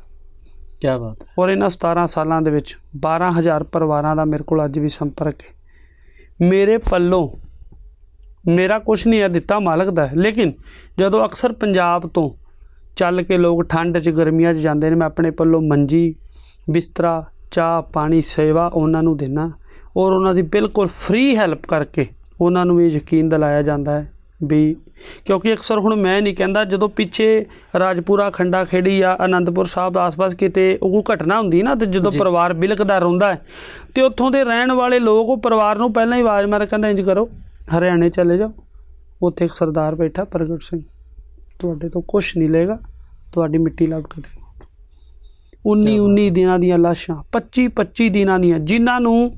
[SPEAKER 1] ਕੀ ਬਾਤ ਹੈ।
[SPEAKER 2] ਔਰ ਇਹਨਾਂ 17 ਸਾਲਾਂ ਦੇ ਵਿੱਚ 12000 ਪਰਿਵਾਰਾਂ ਦਾ ਮੇਰੇ ਕੋਲ ਅੱਜ ਵੀ ਸੰਪਰਕ ਹੈ। ਮੇਰੇ ਪੱਲੋਂ ਮੇਰਾ ਕੁਝ ਨਹੀਂ ਹੈ ਦਿੱਤਾ ਮਾਲਕ ਦਾ ਹੈ। ਲੇਕਿਨ ਜਦੋਂ ਅਕਸਰ ਪੰਜਾਬ ਤੋਂ ਚੱਲ ਕੇ ਲੋਕ ਠੰਡ 'ਚ ਗਰਮੀਆਂ 'ਚ ਜਾਂਦੇ ਨੇ ਮੈਂ ਆਪਣੇ ਪੱਲੋਂ ਮੰਜੀ ਬਿਸਤਰਾ ਚਾਹ ਪਾਣੀ ਸੇਵਾ ਉਹਨਾਂ ਨੂੰ ਦੇਣਾ ਔਰ ਉਹਨਾਂ ਦੀ ਬਿਲਕੁਲ ਫ੍ਰੀ ਹੈਲਪ ਕਰਕੇ ਉਹਨਾਂ ਨੂੰ ਇਹ ਯਕੀਨ ਦਿਲਾਇਆ ਜਾਂਦਾ ਹੈ ਵੀ ਕਿਉਂਕਿ ਅਕਸਰ ਹੁਣ ਮੈਂ ਨਹੀਂ ਕਹਿੰਦਾ ਜਦੋਂ ਪਿੱਛੇ ਰਾਜਪੁਰਾ ਖੰਡਾ ਖੇੜੀ ਆ ਆਨੰਦਪੁਰ ਸਾਹਿਬ ਆਸ-ਪਾਸ ਕਿਤੇ ਉਹ ਕੋਈ ਘਟਨਾ ਹੁੰਦੀ ਨਾ ਤੇ ਜਦੋਂ ਪਰਿਵਾਰ ਬਿਲਕਦਾ ਰੋਂਦਾ ਹੈ ਤੇ ਉੱਥੋਂ ਦੇ ਰਹਿਣ ਵਾਲੇ ਲੋਕ ਉਹ ਪਰਿਵਾਰ ਨੂੰ ਪਹਿਲਾਂ ਹੀ ਆਵਾਜ਼ ਮਾਰ ਕੇ ਕਹਿੰਦੇ ਇੰਜ ਕਰੋ। ਹਰਿਆਣੇ ਚਲੇ ਜਾਓ। ਉੱਥੇ ਇੱਕ ਸਰਦਾਰ ਬੈਠਾ ਪ੍ਰਗਟ ਸਿੰਘ। ਤੁਹਾਡੇ ਤੋਂ ਕੁਝ ਨਹੀਂ ਲਏਗਾ। ਤੁਹਾਡੀ ਮਿੱਟੀ ਲੱਭ ਕੇ ਦੇ 19 19 ਦਿਨਾਂ ਦੀਆਂ ਲਾਸ਼ਾਂ 25 25 ਦਿਨਾਂ ਦੀਆਂ ਜਿਨ੍ਹਾਂ ਨੂੰ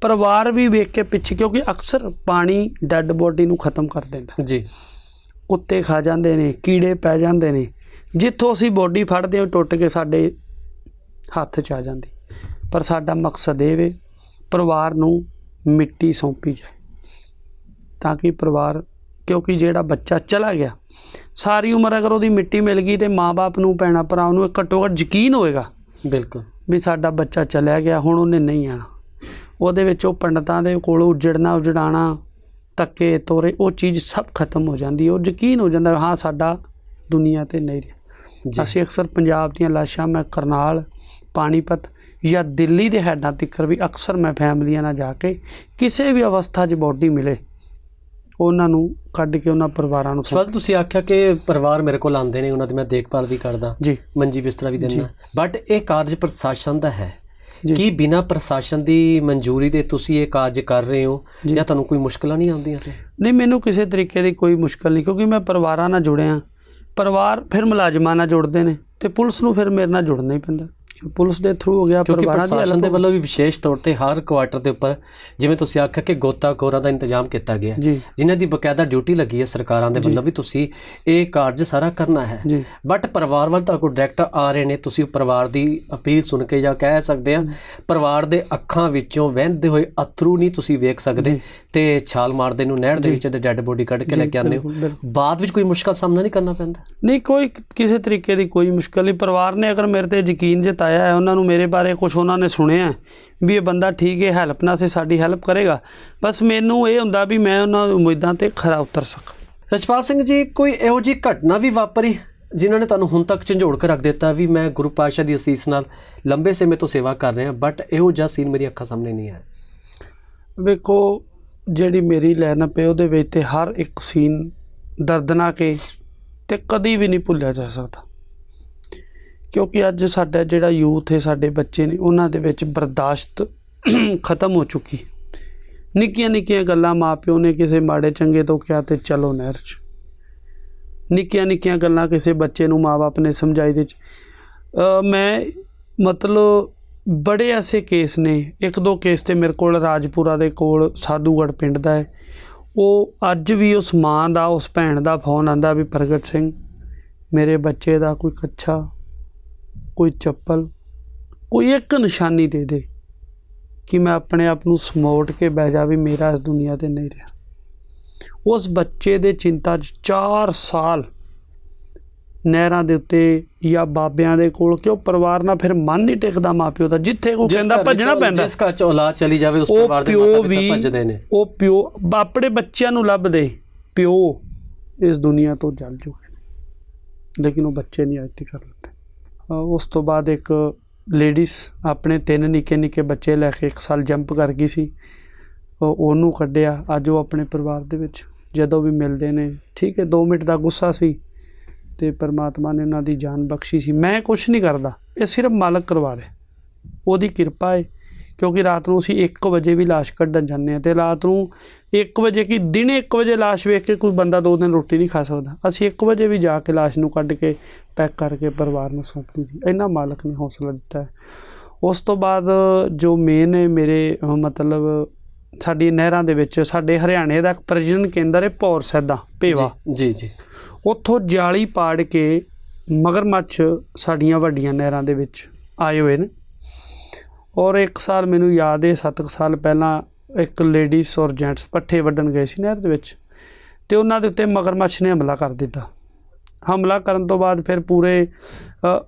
[SPEAKER 2] ਪਰਿਵਾਰ ਵੀ ਵੇਖ ਕੇ ਪਿੱਛੇ ਕਿਉਂਕਿ ਅਕਸਰ ਪਾਣੀ ਡੈੱਡ ਬੋਡੀ ਨੂੰ ਖਤਮ ਕਰ ਦਿੰਦਾ।
[SPEAKER 1] ਜੀ।
[SPEAKER 2] ਕੁੱਤੇ ਖਾ ਜਾਂਦੇ ਨੇ ਕੀੜੇ ਪੈ ਜਾਂਦੇ ਨੇ। ਜਿੱਥੋਂ ਅਸੀਂ ਬੋਡੀ ਫੜਦੇ ਹਾਂ ਟੁੱਟ ਕੇ ਸਾਡੇ ਹੱਥ 'ਚ ਆ ਜਾਂਦੀ। ਪਰ ਸਾਡਾ ਮਕਸਦ ਇਹ ਵੇ ਪਰਿਵਾਰ ਨੂੰ ਮਿੱਟੀ ਸੌਂਪੀ ਜਾਏ। ਤਾਂ ਕਿ ਪਰਿਵਾਰ ਕਿਉਂਕਿ ਜਿਹੜਾ ਬੱਚਾ ਚਲਾ ਗਿਆ ਸਾਰੀ ਉਮਰ ਅਗਰ ਉਹਦੀ ਮਿੱਟੀ ਮਿਲ ਗਈ ਤੇ ਮਾਪੇ ਨੂੰ ਭੈਣਾਂ ਭਰਾਵਾਂ ਨੂੰ ਘੱਟੋ ਘੱਟ ਯਕੀਨ ਹੋਏਗਾ
[SPEAKER 1] ਬਿਲਕੁਲ।
[SPEAKER 2] ਵੀ ਸਾਡਾ ਬੱਚਾ ਚਲਿਆ ਗਿਆ ਹੁਣ ਉਹਨੇ ਨਹੀਂ ਆਣਾ ਉਹਦੇ ਵਿੱਚ ਉਹ ਪੰਡਤਾਂ ਦੇ ਕੋਲ ਉਜੜਨਾ ਉਜੜਾਣਾ ਤੱਕੇ ਤੋਰੇ ਉਹ ਚੀਜ਼ ਸਭ ਖਤਮ ਹੋ ਜਾਂਦੀ ਉਹ ਯਕੀਨ ਹੋ ਜਾਂਦਾ ਹਾਂ ਸਾਡਾ ਦੁਨੀਆ ਤੇ ਨਹੀਂ ਰਿਹਾ। ਅਸੀਂ ਅਕਸਰ ਪੰਜਾਬ ਦੀਆਂ ਲਾਸ਼ਾਂ ਮੈਂ ਕਰਨਾਲ ਪਾਣੀਪਤ ਜਾਂ ਦਿੱਲੀ ਦੇ ਹੈਡਾਂ ਤੱਕਰ ਵੀ ਅਕਸਰ ਮੈਂ ਫੈਮਲੀਆਂ ਨਾਲ ਜਾ ਕੇ ਕਿਸੇ ਵੀ ਅਵਸਥਾ 'ਚ ਬੋਡੀ ਮਿਲੇ। ਉਹਨਾਂ ਨੂੰ ਕੱਢ ਕੇ ਉਹਨਾਂ ਪਰਿਵਾਰਾਂ ਨੂੰ
[SPEAKER 1] ਸਵਾਲ ਤੁਸੀਂ ਆਖਿਆ ਕਿ ਪਰਿਵਾਰ ਮੇਰੇ ਕੋਲ ਆਉਂਦੇ ਨੇ ਉਹਨਾਂ ਦੀ ਮੈਂ ਦੇਖਭਾਲ ਵੀ ਕਰਦਾ
[SPEAKER 2] ਜੀ।
[SPEAKER 1] ਮੰਜੀ ਬਿਸਤਰਾ ਵੀ ਦਿੰਦਾ। ਬਟ ਇਹ ਕਾਰਜ ਪ੍ਰਸ਼ਾਸਨ ਦਾ ਹੈ। ਕੀ ਬਿਨਾ ਪ੍ਰਸ਼ਾਸਨ ਦੀ ਮਨਜ਼ੂਰੀ ਦੇ ਤੁਸੀਂ ਇਹ ਕਾਰਜ ਕਰ ਰਹੇ ਹੋ
[SPEAKER 2] ਜੀ।
[SPEAKER 1] ਤੁਹਾਨੂੰ ਕੋਈ ਮੁਸ਼ਕਲਾਂ ਨਹੀਂ ਆਉਂਦੀਆਂ? ਤੇ
[SPEAKER 2] ਨਹੀਂ ਮੈਨੂੰ ਕਿਸੇ ਤਰੀਕੇ ਦੀ ਕੋਈ ਮੁਸ਼ਕਲ ਨਹੀਂ ਕਿਉਂਕਿ ਮੈਂ ਪਰਿਵਾਰਾਂ ਨਾਲ ਜੁੜਿਆ। ਪਰਿਵਾਰ ਫਿਰ ਮੁਲਾਜ਼ਮਾਂ ਨਾਲ ਜੁੜਦੇ ਨੇ ਤੇ ਪੁਲਿਸ ਨੂੰ ਫਿਰ ਮੇਰੇ ਨਾਲ ਜੁੜਨਾ ਹੀ ਪੈਂਦਾ। ਪੁਲਿਸ ਦੇ ਥਰੂ ਹੋ ਗਿਆ
[SPEAKER 1] ਕਿਉਂਕਿ
[SPEAKER 2] ਪਰਿਵਾਰਾਂ ਦੀ
[SPEAKER 1] ਪ੍ਰਸ਼ਾਸਨ ਦੇ ਵੱਲੋਂ ਵੀ ਵਿਸ਼ੇਸ਼ ਤੌਰ ਤੇ ਹਰ ਕੁਆਟਰ ਦੇ ਉੱਪਰ ਜਿਵੇਂ ਤੁਸੀਂ ਆਖਿਆ ਕਿ ਗੋਤਾਖੋਰਾਂ ਦਾ ਇੰਤਜ਼ਾਮ ਕੀਤਾ ਗਿਆ
[SPEAKER 2] ਜੀ।
[SPEAKER 1] ਜਿਨ੍ਹਾਂ ਦੀ ਬਕਾਇਦਾ ਡਿਊਟੀ ਲੱਗੀ ਹੈ ਸਰਕਾਰਾਂ ਦੇ ਵੱਲੋਂ ਵੀ ਤੁਸੀਂ ਇਹ ਕਾਰਜ ਸਾਰਾ ਕਰਨਾ ਹੈ।
[SPEAKER 2] ਜੀ।
[SPEAKER 1] ਬਟ ਪਰਿਵਾਰ ਵੱਲ ਤਾਂ ਕੋਈ ਡਾਇਰੈਕਟ ਆ ਰਹੇ ਨੇ ਤੁਸੀਂ ਪਰਿਵਾਰ ਦੀ ਅਪੀਲ ਸੁਣ ਕੇ ਜਾਂ ਕਹਿ ਸਕਦੇ ਆ ਪਰਿਵਾਰ ਦੇ ਅੱਖਾਂ ਵਿੱਚੋਂ ਵਹਿੰਦੇ ਹੋਏ ਅਥਰੂ ਨਹੀਂ ਤੁਸੀਂ ਵੇਖ ਸਕਦੇ। ਤੇ ਛਾਲ ਮਾਰਦੇ ਨੂੰ ਨਹਿਰ ਦੇ ਵਿੱਚ ਤੇ ਡੈੱਡ ਬੋਡੀ ਕੱਢ ਕੇ ਲੈ ਕੇ ਆਉਂਦੇ ਹੋ। ਬਾਅਦ ਵਿੱਚ ਕੋਈ ਮੁਸ਼ਕਲ ਸਾਹਮਣਾ ਨਹੀਂ ਕਰਨਾ ਪੈਂਦਾ?
[SPEAKER 2] ਨਹੀਂ ਕੋਈ ਕਿਸੇ ਤਰੀਕੇ ਦੀ ਕੋਈ ਮੁਸ਼ਕਲ ਨਹੀਂ। ਪਰਿਵਾਰ ਨੇ ਅਗਰ ਮੇਰੇ ਤੇ ਯਕੀਨ ਜਤਾਇਆ ਹੈ ਉਹਨਾਂ ਨੂੰ ਮੇਰੇ ਬਾਰੇ ਕੁਝ ਉਹਨਾਂ ਨੇ ਸੁਣਿਆ ਵੀ ਇਹ ਬੰਦਾ ਠੀਕ ਹੈ ਹੈਲਪ ਨਾਲ ਸੇ ਸਾਡੀ ਹੈਲਪ ਕਰੇਗਾ। ਬਸ ਮੈਨੂੰ ਇਹ ਹੁੰਦਾ ਵੀ ਮੈਂ ਉਹਨਾਂ ਉਮੀਦਾਂ ਤੇ ਖਰਾ ਉਤਰ ਸਕਾਂ।
[SPEAKER 1] ਰਜਪਾਲ ਸਿੰਘ ਜੀ ਕੋਈ ਇਹੋ ਜਿਹੀ ਘਟਨਾ ਵੀ ਵਾਪਰੀ ਜਿਨ੍ਹਾਂ ਨੇ ਤੁਹਾਨੂੰ ਹੁਣ ਤੱਕ ਝੰਜੋੜ ਕੇ ਰੱਖ ਦਿੱਤਾ ਵੀ ਮੈਂ ਗੁਰੂ ਪਾਤਸ਼ਾਹ ਦੀ ਅਸੀਸ ਨਾਲ ਲੰਬੇ ਸਮੇਂ ਤੋਂ ਸੇਵਾ ਕਰ ਰਿਹਾ ਬਟ ਇਹੋ ਜਿਹਾ ਸੀਨ ਮੇਰੀ ਅੱਖਾਂ ਸਾਹਮਣੇ ਨਹੀਂ ਆਇਆ?
[SPEAKER 2] ਵੇਖੋ ਜਿਹੜੀ ਮੇਰੀ ਲਾਈਨਅਪ ਹੈ, ਉਹਦੇ ਵਿੱਚ ਤੇ ਹਰ ਇੱਕ ਸੀਨ ਦਰਦਨਾਕ ਹੈ ਤੇ ਕਦੀ ਵੀ ਨਹੀਂ ਭੁੱਲਿਆ ਜਾ ਸਕਦਾ। ਕਿਉਂਕਿ ਅੱਜ ਸਾਡਾ ਜਿਹੜਾ ਯੂਥ ਹੈ, ਸਾਡੇ ਬੱਚੇ ਨੇ, ਉਹਨਾਂ ਦੇ ਵਿੱਚ ਬਰਦਾਸ਼ਤ ਖਤਮ ਹੋ ਚੁੱਕੀ ਨਿੱਕੀਆਂ ਨਿੱਕੀਆਂ ਗੱਲਾਂ ਮਾਪਿਓ ਨੇ ਕਿਸੇ ਮਾੜੇ ਚੰਗੇ ਤੋਂ ਕਿਹਾ ਤੇ ਚਲੋ ਨਹਿਰ 'ਚ। ਨਿੱਕੀਆਂ ਨਿੱਕੀਆਂ ਗੱਲਾਂ ਕਿਸੇ ਬੱਚੇ ਨੂੰ ਮਾਪੇ ਨੇ ਸਮਝਾਈ ਦੇ ਚ। ਮੈਂ ਮਤਲਬ ਬੜੇ ਐਸੇ ਕੇਸ ਨੇ। ਇੱਕ ਦੋ ਕੇਸ ਤੇ ਮੇਰੇ ਕੋਲ ਰਾਜਪੁਰਾ ਦੇ ਕੋਲ ਸਾਧੂਗੜ ਪਿੰਡ ਦਾ ਹੈ। ਉਹ ਅੱਜ ਵੀ ਉਸ ਮਾਂ ਦਾ, ਉਸ ਭੈਣ ਦਾ ਫੋਨ ਆਂਦਾ ਵੀ, ਪ੍ਰਗਟ ਸਿੰਘ, ਮੇਰੇ ਬੱਚੇ ਦਾ ਕੋਈ ਕੱਛਾ, ਕੋਈ ਚੱਪਲ, ਕੋਈ ਇੱਕ ਨਿਸ਼ਾਨੀ ਦੇ ਦੇ ਕਿ ਮੈਂ ਆਪਣੇ ਆਪ ਨੂੰ ਸਮੋਟ ਕੇ ਬਹਿ ਜਾ ਵੀ ਮੇਰਾ ਇਸ ਦੁਨੀਆ ਤੇ ਨਹੀਂ ਰਿਹਾ। ਉਸ ਬੱਚੇ ਦੇ ਚਿੰਤਾ 'ਚ 4 ਸਾਲ ਨਹਿਰਾਂ ਦੇ ਉੱਤੇ ਜਾਂ ਬਾਬਿਆਂ ਦੇ ਕੋਲ ਕਿਉਂ ਪਰਿਵਾਰ ਨਾਲ ਫਿਰ ਮਨ ਨਹੀਂ ਟਿਕਦਾ ਮਾਪਿਓ ਦਾ? ਜਿੱਥੇ ਉਹ
[SPEAKER 1] ਜਿਸ
[SPEAKER 2] ਕਹਿੰਦਾ ਭੱਜਣਾ ਪੈਂਦਾ।
[SPEAKER 1] ਜਿਸ ਘਰ ਚ ਔਲਾਦ ਚਲੀ ਜਾਵੇ ਉਸ
[SPEAKER 2] ਉਹ
[SPEAKER 1] ਪਰਿਵਾਰ ਦੇ ਪਿਤਾ ਭੱਜਦੇ ਨੇ।
[SPEAKER 2] ਉਹ ਪਿਓ ਆਪਣੇ ਬੱਚਿਆਂ ਨੂੰ ਲੱਭਦੇ। ਪਿਓ ਇਸ ਦੁਨੀਆ ਤੋਂ ਜਲ ਚੁੱਕੇ ਨੇ। ਲੇਕਿਨ ਉਹ ਬੱਚੇ ਨਹੀਂ ਅੱਜ ਤੱਕ ਕਰ ਲੈਂਦੇ ਅਹ ਉਸ ਤੋਂ ਬਾਅਦ ਇੱਕ ਲੇਡੀਜ਼ ਆਪਣੇ ਤਿੰਨ ਨਿੱਕੇ ਨਿੱਕੇ ਬੱਚੇ ਲੈ ਕੇ ਇੱਕ ਸਾਲ ਜੰਪ ਕਰ ਗਈ ਸੀ। ਉਹ ਉਹਨੂੰ ਕੱਢਿਆ। ਅੱਜ ਉਹ ਆਪਣੇ ਪਰਿਵਾਰ ਦੇ ਵਿੱਚ। ਜਦੋਂ ਵੀ ਮਿਲਦੇ ਨੇ। ਠੀਕ ਹੈ 2 ਮਿੰਟ ਦਾ ਗੁੱਸਾ ਸੀ। ਤੇ ਪਰਮਾਤਮਾ ਨੇ ਉਹਨਾਂ ਦੀ ਜਾਨ ਬਖਸ਼ੀ ਸੀ। ਮੈਂ ਕੁਝ ਨਹੀਂ ਕਰਦਾ। ਇਹ ਸਿਰਫ ਮਾਲਕ ਕਰਵਾ ਰਿਹਾ। ਉਹਦੀ ਕਿਰਪਾ ਹੈ ਕਿਉਂਕਿ ਰਾਤ ਨੂੰ ਅਸੀਂ 1 ਵਜੇ ਵੀ ਲਾਸ਼ ਕੱਢਣ ਜਾਂਦੇ ਹਾਂ ਤੇ ਰਾਤ ਨੂੰ 1 ਵਜੇ ਕੀ ਦਿਨੇ 1 ਵਜੇ ਲਾਸ਼ ਵੇਖ ਕੇ ਕੋਈ ਬੰਦਾ ਦੋ ਦਿਨ ਰੋਟੀ ਨਹੀਂ ਖਾ ਸਕਦਾ। ਅਸੀਂ 1 ਵਜੇ ਵੀ ਜਾ ਕੇ ਲਾਸ਼ ਨੂੰ ਕੱਢ ਕੇ ਪੈਕ ਕਰਕੇ ਪਰਿਵਾਰ ਨੂੰ ਸੌਂਪ ਸੀ। ਇੰਨਾ ਮਾਲਕ ਨੇ ਹੌਸਲਾ ਦਿੱਤਾ ਹੈ। ਉਸ ਤੋਂ ਬਾਅਦ ਜੋ ਮੇਨ ਹੈ ਮੇਰੇ ਮਤਲਬ ਸਾਡੀ ਨਹਿਰਾਂ ਦੇ ਵਿੱਚ, ਸਾਡੇ ਹਰਿਆਣੇ ਦਾ ਇੱਕ ਪ੍ਰਜਨਨ ਕੇਂਦਰ ਹੈ ਪੌਰ ਸੈਦਾ, ਭੇਵਾ।
[SPEAKER 1] ਜੀ ਜੀ।
[SPEAKER 2] ਉੱਥੋਂ ਜਾਲੀ ਪਾੜ ਕੇ ਮਗਰਮੱਛ ਸਾਡੀਆਂ ਵੱਡੀਆਂ ਨਹਿਰਾਂ ਦੇ ਵਿੱਚ ਆਏ ਹੋਏ ਨੇ। ਔਰ ਇੱਕ ਸਾਲ ਮੈਨੂੰ ਯਾਦ ਹੈ 7 ਸਾਲ ਪਹਿਲਾਂ ਇੱਕ ਲੇਡੀਜ਼ ਔਰ ਜੈਂਟਸ ਪੱਠੇ ਵੱਢਣ ਗਏ ਸੀ ਨਹਿਰ ਦੇ ਵਿੱਚ ਤੇ ਉਹਨਾਂ ਦੇ ਉੱਤੇ ਮਗਰਮੱਛ ਨੇ ਹਮਲਾ ਕਰ ਦਿੱਤਾ। ਹਮਲਾ ਕਰਨ ਤੋਂ ਬਾਅਦ ਫਿਰ ਪੂਰੇ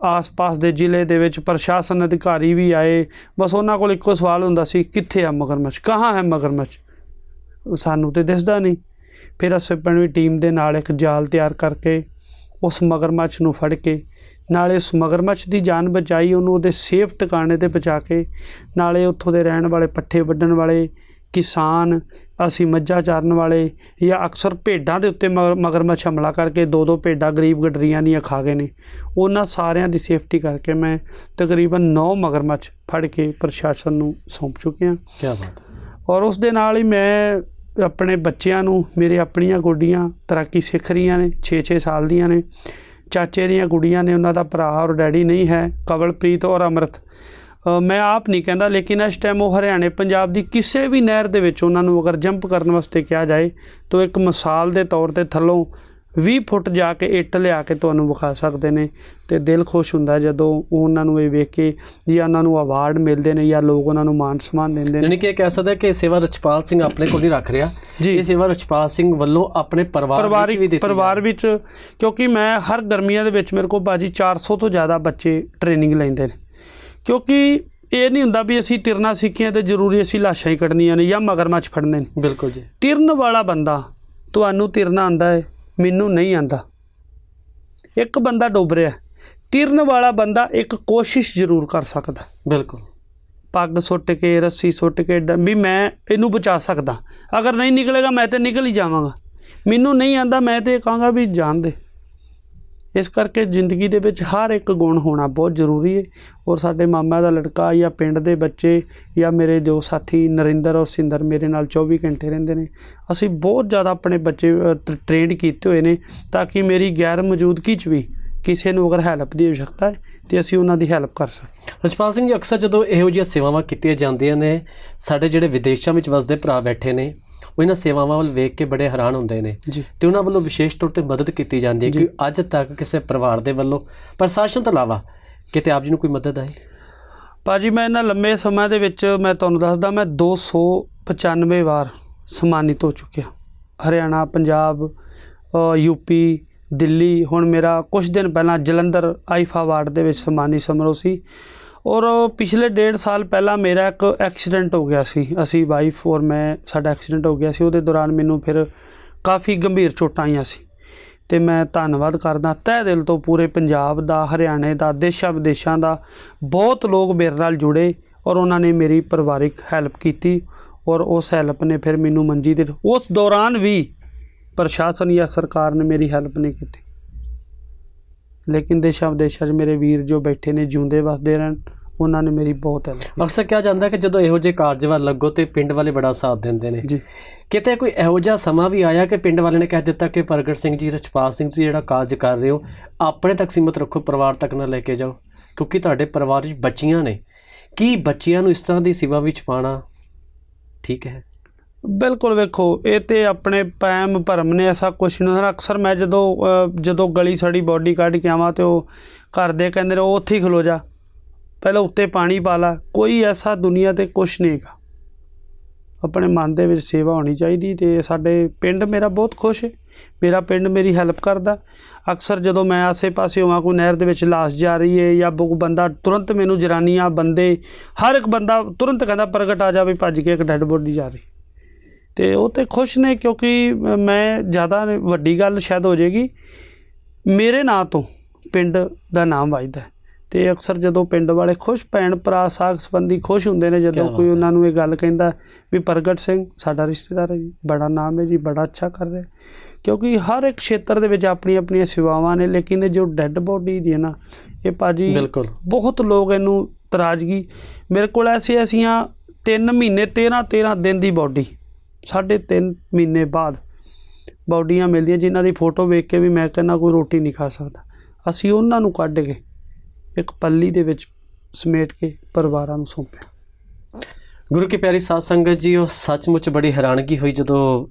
[SPEAKER 2] ਆਸ-ਪਾਸ ਦੇ ਜ਼ਿਲ੍ਹੇ ਦੇ ਵਿੱਚ ਪ੍ਰਸ਼ਾਸਨ ਅਧਿਕਾਰੀ ਵੀ ਆਏ। ਬਸ ਉਹਨਾਂ ਕੋਲ ਇੱਕੋ ਸਵਾਲ ਹੁੰਦਾ ਸੀ, ਕਿੱਥੇ ਆ ਮਗਰਮੱਛ? ਕਹਾਂ ਹੈ ਮਗਰਮੱਛ? ਸਾਨੂੰ ਤੇ ਦਿਸਦਾ ਨਹੀਂ। ਫਿਰ ਅਸੀਂ ਆਪਣੀ ਟੀਮ ਦੇ ਨਾਲ ਇੱਕ ਜਾਲ ਤਿਆਰ ਕਰਕੇ ਉਸ ਮਗਰਮੱਛ ਨੂੰ ਫੜ ਕੇ ਨਾਲੇ ਉਸ ਮਗਰਮੱਛ ਦੀ ਜਾਨ ਬਚਾਈ ਉਹਨੂੰ ਉਹਦੇ ਸੇਫ ਟਿਕਾਣੇ ਤੇ ਪਹੁੰਚਾ ਕੇ ਨਾਲੇ ਉੱਥੋਂ ਦੇ ਰਹਿਣ ਵਾਲੇ ਪੱਠੇ ਵੱਢਣ ਵਾਲੇ ਕਿਸਾਨ ਅਸੀਂ ਮੱਝਾਂ ਚਾਰਨ ਵਾਲੇ ਜਾਂ ਅਕਸਰ ਭੇਡਾਂ ਦੇ ਉੱਤੇ ਮਗਰ- ਮਗਰਮੱਛ ਹਮਲਾ ਕਰਕੇ ਦੋ ਦੋ ਭੇਡਾਂ ਗਰੀਬ ਗਡਰੀਆਂ ਦੀਆਂ ਖਾ ਗਏ ਨੇ। ਉਹਨਾਂ ਸਾਰਿਆਂ ਦੀ ਸੇਫਟੀ ਕਰਕੇ ਮੈਂ ਤਕਰੀਬਨ 9 ਮਗਰਮੱਛ ਫੜ ਕੇ ਪ੍ਰਸ਼ਾਸਨ ਨੂੰ ਸੌਂਪ ਚੁੱਕਿਆ।
[SPEAKER 1] ਕੀ ਬਾਤ
[SPEAKER 2] ਔਰ ਉਸ ਦੇ ਨਾਲ ਹੀ ਮੈਂ ਆਪਣੇ ਬੱਚਿਆਂ ਨੂੰ, ਮੇਰੇ ਆਪਣੀਆਂ ਗੁੱਡੀਆਂ ਤੈਰਾਕੀ ਸਿੱਖ ਰਹੀਆਂ ਨੇ 6-6 ਸਾਲ ਦੀਆਂ ਨੇ। ਚਾਚੇ ਦੀਆਂ ਗੁੱਡੀਆਂ ਨੇ, ਉਹਨਾਂ ਦਾ ਭਰਾ ਔਰ ਡੈਡੀ ਨਹੀਂ ਹੈ, ਕਵਲਪ੍ਰੀਤ ਔਰ ਅਮਰਤ। ਮੈਂ ਆਪ ਨਹੀਂ ਕਹਿੰਦਾ, ਲੇਕਿਨ ਇਸ ਟਾਈਮ ਉਹ ਹਰਿਆਣੇ, ਪੰਜਾਬ ਦੀ ਕਿਸੇ ਵੀ ਨਹਿਰ ਦੇ ਵਿੱਚ ਉਹਨਾਂ ਨੂੰ ਅਗਰ ਜੰਪ ਕਰਨ ਵਾਸਤੇ ਕਿਹਾ ਜਾਏ, ਤਾਂ ਇੱਕ ਮਿਸਾਲ ਦੇ ਤੌਰ ਤੇ ਥੱਲੋਂ 20 ਫੁੱਟ ਜਾ ਕੇ ਇੱਟ ਲਿਆ ਕੇ ਤੁਹਾਨੂੰ ਵਿਖਾ ਸਕਦੇ ਨੇ ਤੇ ਦਿਲ ਖੁਸ਼ ਹੁੰਦਾ ਹੈ ਜਦੋਂ ਉਹ ਉਹਨਾਂ ਨੂੰ ਇਹ ਵੇਖ ਕੇ ਜਾਂ ਉਹਨਾਂ ਨੂੰ ਅਵਾਰਡ ਮਿਲਦੇ ਨੇ ਜਾਂ ਲੋਕ ਉਹਨਾਂ ਨੂੰ ਮਾਣ ਸਨਮਾਨ ਦਿੰਦੇ ਨੇ।
[SPEAKER 1] ਯਾਨੀ ਕਿ ਇਹ ਕਹਿ ਸਕਦਾ ਕਿ ਸੇਵਾ ਰਛਪਾਲ ਸਿੰਘ ਆਪਣੇ ਕੋਲ ਨਹੀਂ ਰੱਖ ਰਿਹਾ। ਇਹ ਸੇਵਾ ਰਛਪਾਲ ਸਿੰਘ ਵੱਲੋਂ ਆਪਣੇ ਪਰਿਵਾਰ ਵਿੱਚ ਵੀ ਦਿੱਤੀ
[SPEAKER 2] ਪਰਿਵਾਰ ਵਿੱਚ ਕਿਉਂਕਿ ਮੈਂ ਹਰ ਗਰਮੀਆਂ ਦੇ ਵਿੱਚ ਮੇਰੇ ਕੋਲ ਬਾਜੀ 400 ਤੋਂ ਜ਼ਿਆਦਾ ਬੱਚੇ ਟ੍ਰੇਨਿੰਗ ਲੈਂਦੇ ਨੇ। ਕਿਉਂਕਿ ਇਹ ਨਹੀਂ ਹੁੰਦਾ ਵੀ ਅਸੀਂ ਤਿਰਨਾ ਸਿੱਖੀਆਂ ਤੇ ਜ਼ਰੂਰੀ ਅਸੀਂ ਲਾਸ਼ਾਂ ਹੀ ਕੱਢਣੀਆਂ ਨੇ ਜਾਂ ਮਗਰਮੱਛ ਫੜਨੇ ਨੇ।
[SPEAKER 1] ਬਿਲਕੁਲ ਜੀ।
[SPEAKER 2] ਤਿਰਨ ਵਾਲਾ ਬੰਦਾ ਤੁਹਾਨੂੰ ਤਿਰਨਾ ਆਂਦਾ ਹੈ ਮੈਨੂੰ ਨਹੀਂ ਆਂਦਾ। ਇੱਕ ਬੰਦਾ ਡੁੱਬ ਰਿਹਾ ਤਿਰਨ ਵਾਲਾ ਬੰਦਾ ਇੱਕ ਕੋਸ਼ਿਸ਼ ਜ਼ਰੂਰ ਕਰ ਸਕਦਾ।
[SPEAKER 1] ਬਿਲਕੁਲ।
[SPEAKER 2] ਪੱਗ ਸੁੱਟ ਕੇ ਰੱਸੀ ਸੁੱਟ ਕੇ ਵੀ ਮੈਂ ਇਹਨੂੰ ਬਚਾ ਸਕਦਾ। ਅਗਰ ਨਹੀਂ ਨਿਕਲੇਗਾ ਮੈਂ ਤੇ ਨਿਕਲ ਹੀ ਜਾਵਾਂਗਾ। ਮੈਨੂੰ ਨਹੀਂ ਆਂਦਾ ਮੈਂ ਤੇ ਕਹਾਂਗਾ ਵੀ ਜਾਣ ਦੇ। ਇਸ ਕਰਕੇ ਜ਼ਿੰਦਗੀ ਦੇ ਵਿੱਚ ਹਰ ਇੱਕ ਗੁਣ ਹੋਣਾ ਬਹੁਤ ਜ਼ਰੂਰੀ ਹੈ। ਔਰ ਸਾਡੇ ਮਾਮਾ ਦਾ ਲੜਕਾ ਜਾਂ ਪਿੰਡ ਦੇ ਬੱਚੇ ਜਾਂ ਮੇਰੇ ਜੋ ਸਾਥੀ ਨਰਿੰਦਰ ਔਰ ਸਿੰਦਰ ਮੇਰੇ ਨਾਲ 24 ਘੰਟੇ ਰਹਿੰਦੇ ਨੇ, ਅਸੀਂ ਬਹੁਤ ਜ਼ਿਆਦਾ ਆਪਣੇ ਬੱਚੇ ਟ੍ਰੇਨਡ ਕੀਤੇ ਹੋਏ ਨੇ ਤਾਂ ਕਿ ਮੇਰੀ ਗੈਰ ਮੌਜੂਦਗੀ 'ਚ ਵੀ ਕਿਸੇ ਨੂੰ ਅਗਰ ਹੈਲਪ ਦੀ ਆਵਸ਼ਕਤਾ ਹੈ ਤੇ ਅਸੀਂ ਉਹਨਾਂ ਦੀ ਹੈਲਪ ਕਰ ਸਕੀਏ।
[SPEAKER 1] ਰਜਪਾਲ ਸਿੰਘ ਜੀ, ਅਕਸਰ ਜਦੋਂ ਇਹੋ ਜਿਹੀਆਂ ਸੇਵਾਵਾਂ ਕੀਤੀਆਂ ਜਾਂਦੀਆਂ ਨੇ, ਸਾਡੇ ਜਿਹੜੇ ਵਿਦੇਸ਼ਾਂ ਵਿੱਚ ਵਸਦੇ ਭਰਾ ਬੈਠੇ ਨੇ ਉਹ ਇਹਨਾਂ ਸੇਵਾਵਾਂ ਵੱਲ ਵੇਖ ਕੇ ਬੜੇ ਹੈਰਾਨ ਹੁੰਦੇ ਨੇ। ਤੇ ਉਹਨਾਂ ਵੱਲੋਂ ਵਿਸ਼ੇਸ਼ ਤੌਰ ਤੇ ਮਦਦ ਕੀਤੀ ਜਾਂਦੀ ਹੈ। ਕਿ ਅੱਜ ਤੱਕ ਕਿਸੇ ਪਰਿਵਾਰ ਦੇ ਵੱਲੋਂ ਪ੍ਰਸ਼ਾਸਨ ਤੋਂ ਇਲਾਵਾ ਕਿਤੇ ਆਪ ਜੀ ਨੂੰ ਕੋਈ ਮਦਦ ਆਈ?
[SPEAKER 2] ਭਾਜੀ ਮੈਂ ਇਹਨਾਂ ਲੰਮੇ ਸਮਾਂ ਦੇ ਵਿੱਚ ਮੈਂ ਤੁਹਾਨੂੰ ਦੱਸਦਾ ਮੈਂ 295 ਵਾਰ ਸਨਮਾਨਿਤ ਹੋ ਚੁੱਕਿਆ। ਹਰਿਆਣਾ ਪੰਜਾਬ ਯੂਪੀ ਦਿੱਲੀ ਹੁਣ ਮੇਰਾ ਕੁਝ ਦਿਨ ਪਹਿਲਾਂ ਜਲੰਧਰ ਆਈਫਾ ਅਵਾਰਡ ਦੇ ਵਿੱਚ ਸਨਮਾਨੀ ਸਮਾਰੋਹ ਸੀ। ਔਰ ਪਿਛਲੇ ਡੇਢ ਸਾਲ ਪਹਿਲਾਂ ਮੇਰਾ ਇੱਕ ਐਕਸੀਡੈਂਟ ਹੋ ਗਿਆ ਸੀ। ਅਸੀਂ ਵਾਈਫ ਔਰ ਮੈਂ, ਸਾਡਾ ਐਕਸੀਡੈਂਟ ਹੋ ਗਿਆ ਸੀ। ਉਹਦੇ ਦੌਰਾਨ ਮੈਨੂੰ ਫਿਰ ਕਾਫੀ ਗੰਭੀਰ ਚੋਟਾਂ ਆਈਆਂ ਸੀ। ਤੇ ਮੈਂ ਧੰਨਵਾਦ ਕਰਦਾ। ਤਹਿ ਦਿਲ ਤੋਂ ਪੂਰੇ ਪੰਜਾਬ ਦਾ, ਹਰਿਆਣੇ ਦਾ, ਦੇਸ਼ਾਂ ਵਿਦੇਸ਼ਾਂ ਦਾ ਬਹੁਤ ਲੋਕ ਮੇਰੇ ਨਾਲ ਜੁੜੇ ਔਰ ਉਹਨਾਂ ਨੇ ਮੇਰੀ ਪਰਿਵਾਰਿਕ ਹੈਲਪ ਕੀਤੀ ਔਰ ਉਸ ਹੈਲਪ ਨੇ ਫਿਰ ਮੈਨੂੰ ਮੰਜੀ ਦੇ ਉਸ ਦੌਰਾਨ ਵੀ ਪ੍ਰਸ਼ਾਸਨ ਜਾਂ ਸਰਕਾਰ ਨੇ ਮੇਰੀ ਹੈਲਪ ਨਹੀਂ ਕੀਤੀ। ਲੇਕਿਨ ਦੇਸ਼ਾਂ ਵਿਦੇਸ਼ਾਂ 'ਚ ਮੇਰੇ ਵੀਰ ਜੋ ਬੈਠੇ ਨੇ, ਜਿਉਂਦੇ ਵਸਦੇ ਰਹਿਣ। ਉਹਨਾਂ ਨੇ ਮੇਰੀ ਬਹੁਤ ਹੈਲਪ
[SPEAKER 1] ਅਕਸਰ ਕਿਹਾ ਜਾਂਦਾ ਹੈ ਕਿ ਜਦੋਂ ਇਹੋ ਜਿਹੇ ਕਾਰਜ ਵੱਲ ਲੱਗੋ ਤੇ ਪਿੰਡ ਵਾਲੇ ਬੜਾ ਸਾਥ ਦਿੰਦੇ ਨੇ।
[SPEAKER 2] ਜੀ।
[SPEAKER 1] ਕਿਤੇ ਕੋਈ ਇਹੋ ਜਿਹਾ ਸਮਾਂ ਵੀ ਆਇਆ ਕਿ ਪਿੰਡ ਵਾਲੇ ਨੇ ਕਹਿ ਦਿੱਤਾ ਕਿ ਪ੍ਰਗਟ ਸਿੰਘ ਜੀ ਰਛਪਾਲ ਸਿੰਘ ਜੀ ਜਿਹੜਾ ਕਾਰਜ ਕਰ ਰਹੇ ਹੋ ਆਪਣੇ ਤੱਕ ਸੀਮਤ ਰੱਖੋ ਪਰਿਵਾਰ ਤੱਕ ਨਾ ਲੈ ਕੇ ਜਾਓ ਕਿਉਂਕਿ ਤੁਹਾਡੇ ਪਰਿਵਾਰ ਵਿੱਚ ਬੱਚੀਆਂ ਨੇ। ਕੀ ਬੱਚਿਆਂ ਨੂੰ ਇਸ ਤਰ੍ਹਾਂ ਦੀ ਸੇਵਾ ਵਿੱਚ ਪਾਣਾ ਠੀਕ ਹੈ?
[SPEAKER 2] ਬਿਲਕੁਲ ਵੇਖੋ ਇਹ ਤੇ ਆਪਣੇ ਪੈਮ ਭਰਮ ਨੇ ਐਸਾ ਕੁਛ ਨਹੀਂ ਹੁੰਦਾ। ਅਕਸਰ ਮੈਂ ਜਦੋਂ ਜਦੋਂ ਗਲੀ ਸੜੀ ਬਾਡੀ ਕੱਢ ਕੇ ਆਵਾਂ ਤੇ ਉਹ ਘਰ ਦੇ ਕਹਿੰਦੇ ਨੇ ਉਹ ਉੱਥੇ ਹੀ ਖਲੋ ਜਾ। ਪਹਿਲਾਂ ਉੱਤੇ ਪਾਣੀ ਪਾ ਲਾ, ਕੋਈ ਐਸਾ ਦੁਨੀਆ ਤੇ ਕੁਛ ਨਹੀਂ ਹੈਗਾ। ਆਪਣੇ ਮਨ ਦੇ ਵਿੱਚ ਸੇਵਾ ਹੋਣੀ ਚਾਹੀਦੀ ਤੇ ਸਾਡੇ ਪਿੰਡ ਮੇਰਾ ਬਹੁਤ ਖੁਸ਼ ਹੈ। ਮੇਰਾ ਪਿੰਡ ਮੇਰੀ ਹੈਲਪ ਕਰਦਾ। ਅਕਸਰ ਜਦੋਂ ਮੈਂ ਆਸੇ-ਪਾਸੇ ਹੋਵਾਂ, ਕੋਈ ਨਹਿਰ ਦੇ ਵਿੱਚ ਲਾਸ਼ ਜਾ ਰਹੀ ਹੈ ਜਾਂ ਕੋਈ ਬੰਦਾ ਤੁਰੰਤ ਮੈਨੂੰ ਜਨਾਨੀਆਂ ਬੰਦੇ, ਹਰ ਇੱਕ ਬੰਦਾ ਤੁਰੰਤ ਕਹਿੰਦਾ ਪ੍ਰਗਟ ਆ ਜਾਵੇ ਭੱਜ ਕੇ ਇੱਕ ਡੈੱਡ ਬੋਡੀ ਜਾ ਰਹੀ। ਤੇ ਉਹ ਤੇ ਖੁਸ਼ ਨੇ ਕਿਉਂਕਿ ਮੈਂ ਜ਼ਿਆਦਾ ਵੱਡੀ ਗੱਲ ਸ਼ਾਇਦ ਹੋ ਜਾਏਗੀ। ਮੇਰੇ ਨਾਂ ਤੋਂ ਪਿੰਡ ਦਾ ਨਾਮ ਵੱਜਦਾ ਤੇ ਅਕਸਰ ਜਦੋਂ ਪਿੰਡ ਵਾਲੇ ਖੁਸ਼ ਭੈਣ ਭਰਾ ਸਾਖ ਸੰਬੰਧੀ ਖੁਸ਼ ਹੁੰਦੇ ਨੇ ਜਦੋਂ ਕੋਈ। ਉਹਨਾਂ ਨੂੰ ਇਹ ਗੱਲ ਕਹਿੰਦਾ ਵੀ ਪ੍ਰਗਟ ਸਿੰਘ ਸਾਡਾ ਰਿਸ਼ਤੇਦਾਰ ਹੈ ਜੀ ਬੜਾ ਨਾਮ ਹੈ ਜੀ ਬੜਾ ਅੱਛਾ ਕਰ ਰਿਹਾ ਕਿਉਂਕਿ ਹਰ ਇੱਕ ਖੇਤਰ ਦੇ ਵਿੱਚ ਆਪਣੀਆਂ ਆਪਣੀਆਂ ਸੇਵਾਵਾਂ ਨੇ ਲੇਕਿਨ ਇਹ ਜੋ ਡੈੱਡ ਬੋਡੀ ਦੀ ਹੈ ਨਾ ਇਹ
[SPEAKER 1] ਬਿਲਕੁਲ।
[SPEAKER 2] ਬਹੁਤ ਲੋਕ ਇਹਨੂੰ ਤਰਾਜ਼ਗੀ। ਮੇਰੇ ਕੋਲ ਐਸੀ ਐਸੀਆਂ 3 ਮਹੀਨੇ 13 13 ਦਿਨ ਦੀ ਬਾਡੀ ਸਾਢੇ ਤਿੰਨ ਮਹੀਨੇ ਬਾਅਦ ਬਾਡੀਆਂ ਮਿਲਦੀਆਂ ਜਿਨ੍ਹਾਂ ਦੀ ਫੋਟੋ ਵੇਖ ਕੇ ਵੀ ਮੈਂ ਕਹਿੰਦਾ ਕੋਈ ਰੋਟੀ ਨਹੀਂ ਖਾ ਸਕਦਾ। ਅਸੀਂ ਉਹਨਾਂ ਨੂੰ ਕੱਢ ਕੇ ਇੱਕ ਪੱਲੀ ਦੇ ਵਿੱਚ ਸਮੇਟ ਕੇ ਪਰਿਵਾਰਾਂ ਨੂੰ ਸੌਂਪਿਆ।
[SPEAKER 1] ਗੁਰੂ ਕੀ ਪਿਆਰੀ ਸਾਧ ਸੰਗਤ ਜੀ, ਉਹ ਸੱਚਮੁੱਚ ਬੜੀ ਹੈਰਾਨਗੀ ਹੋਈ ਜਦੋਂ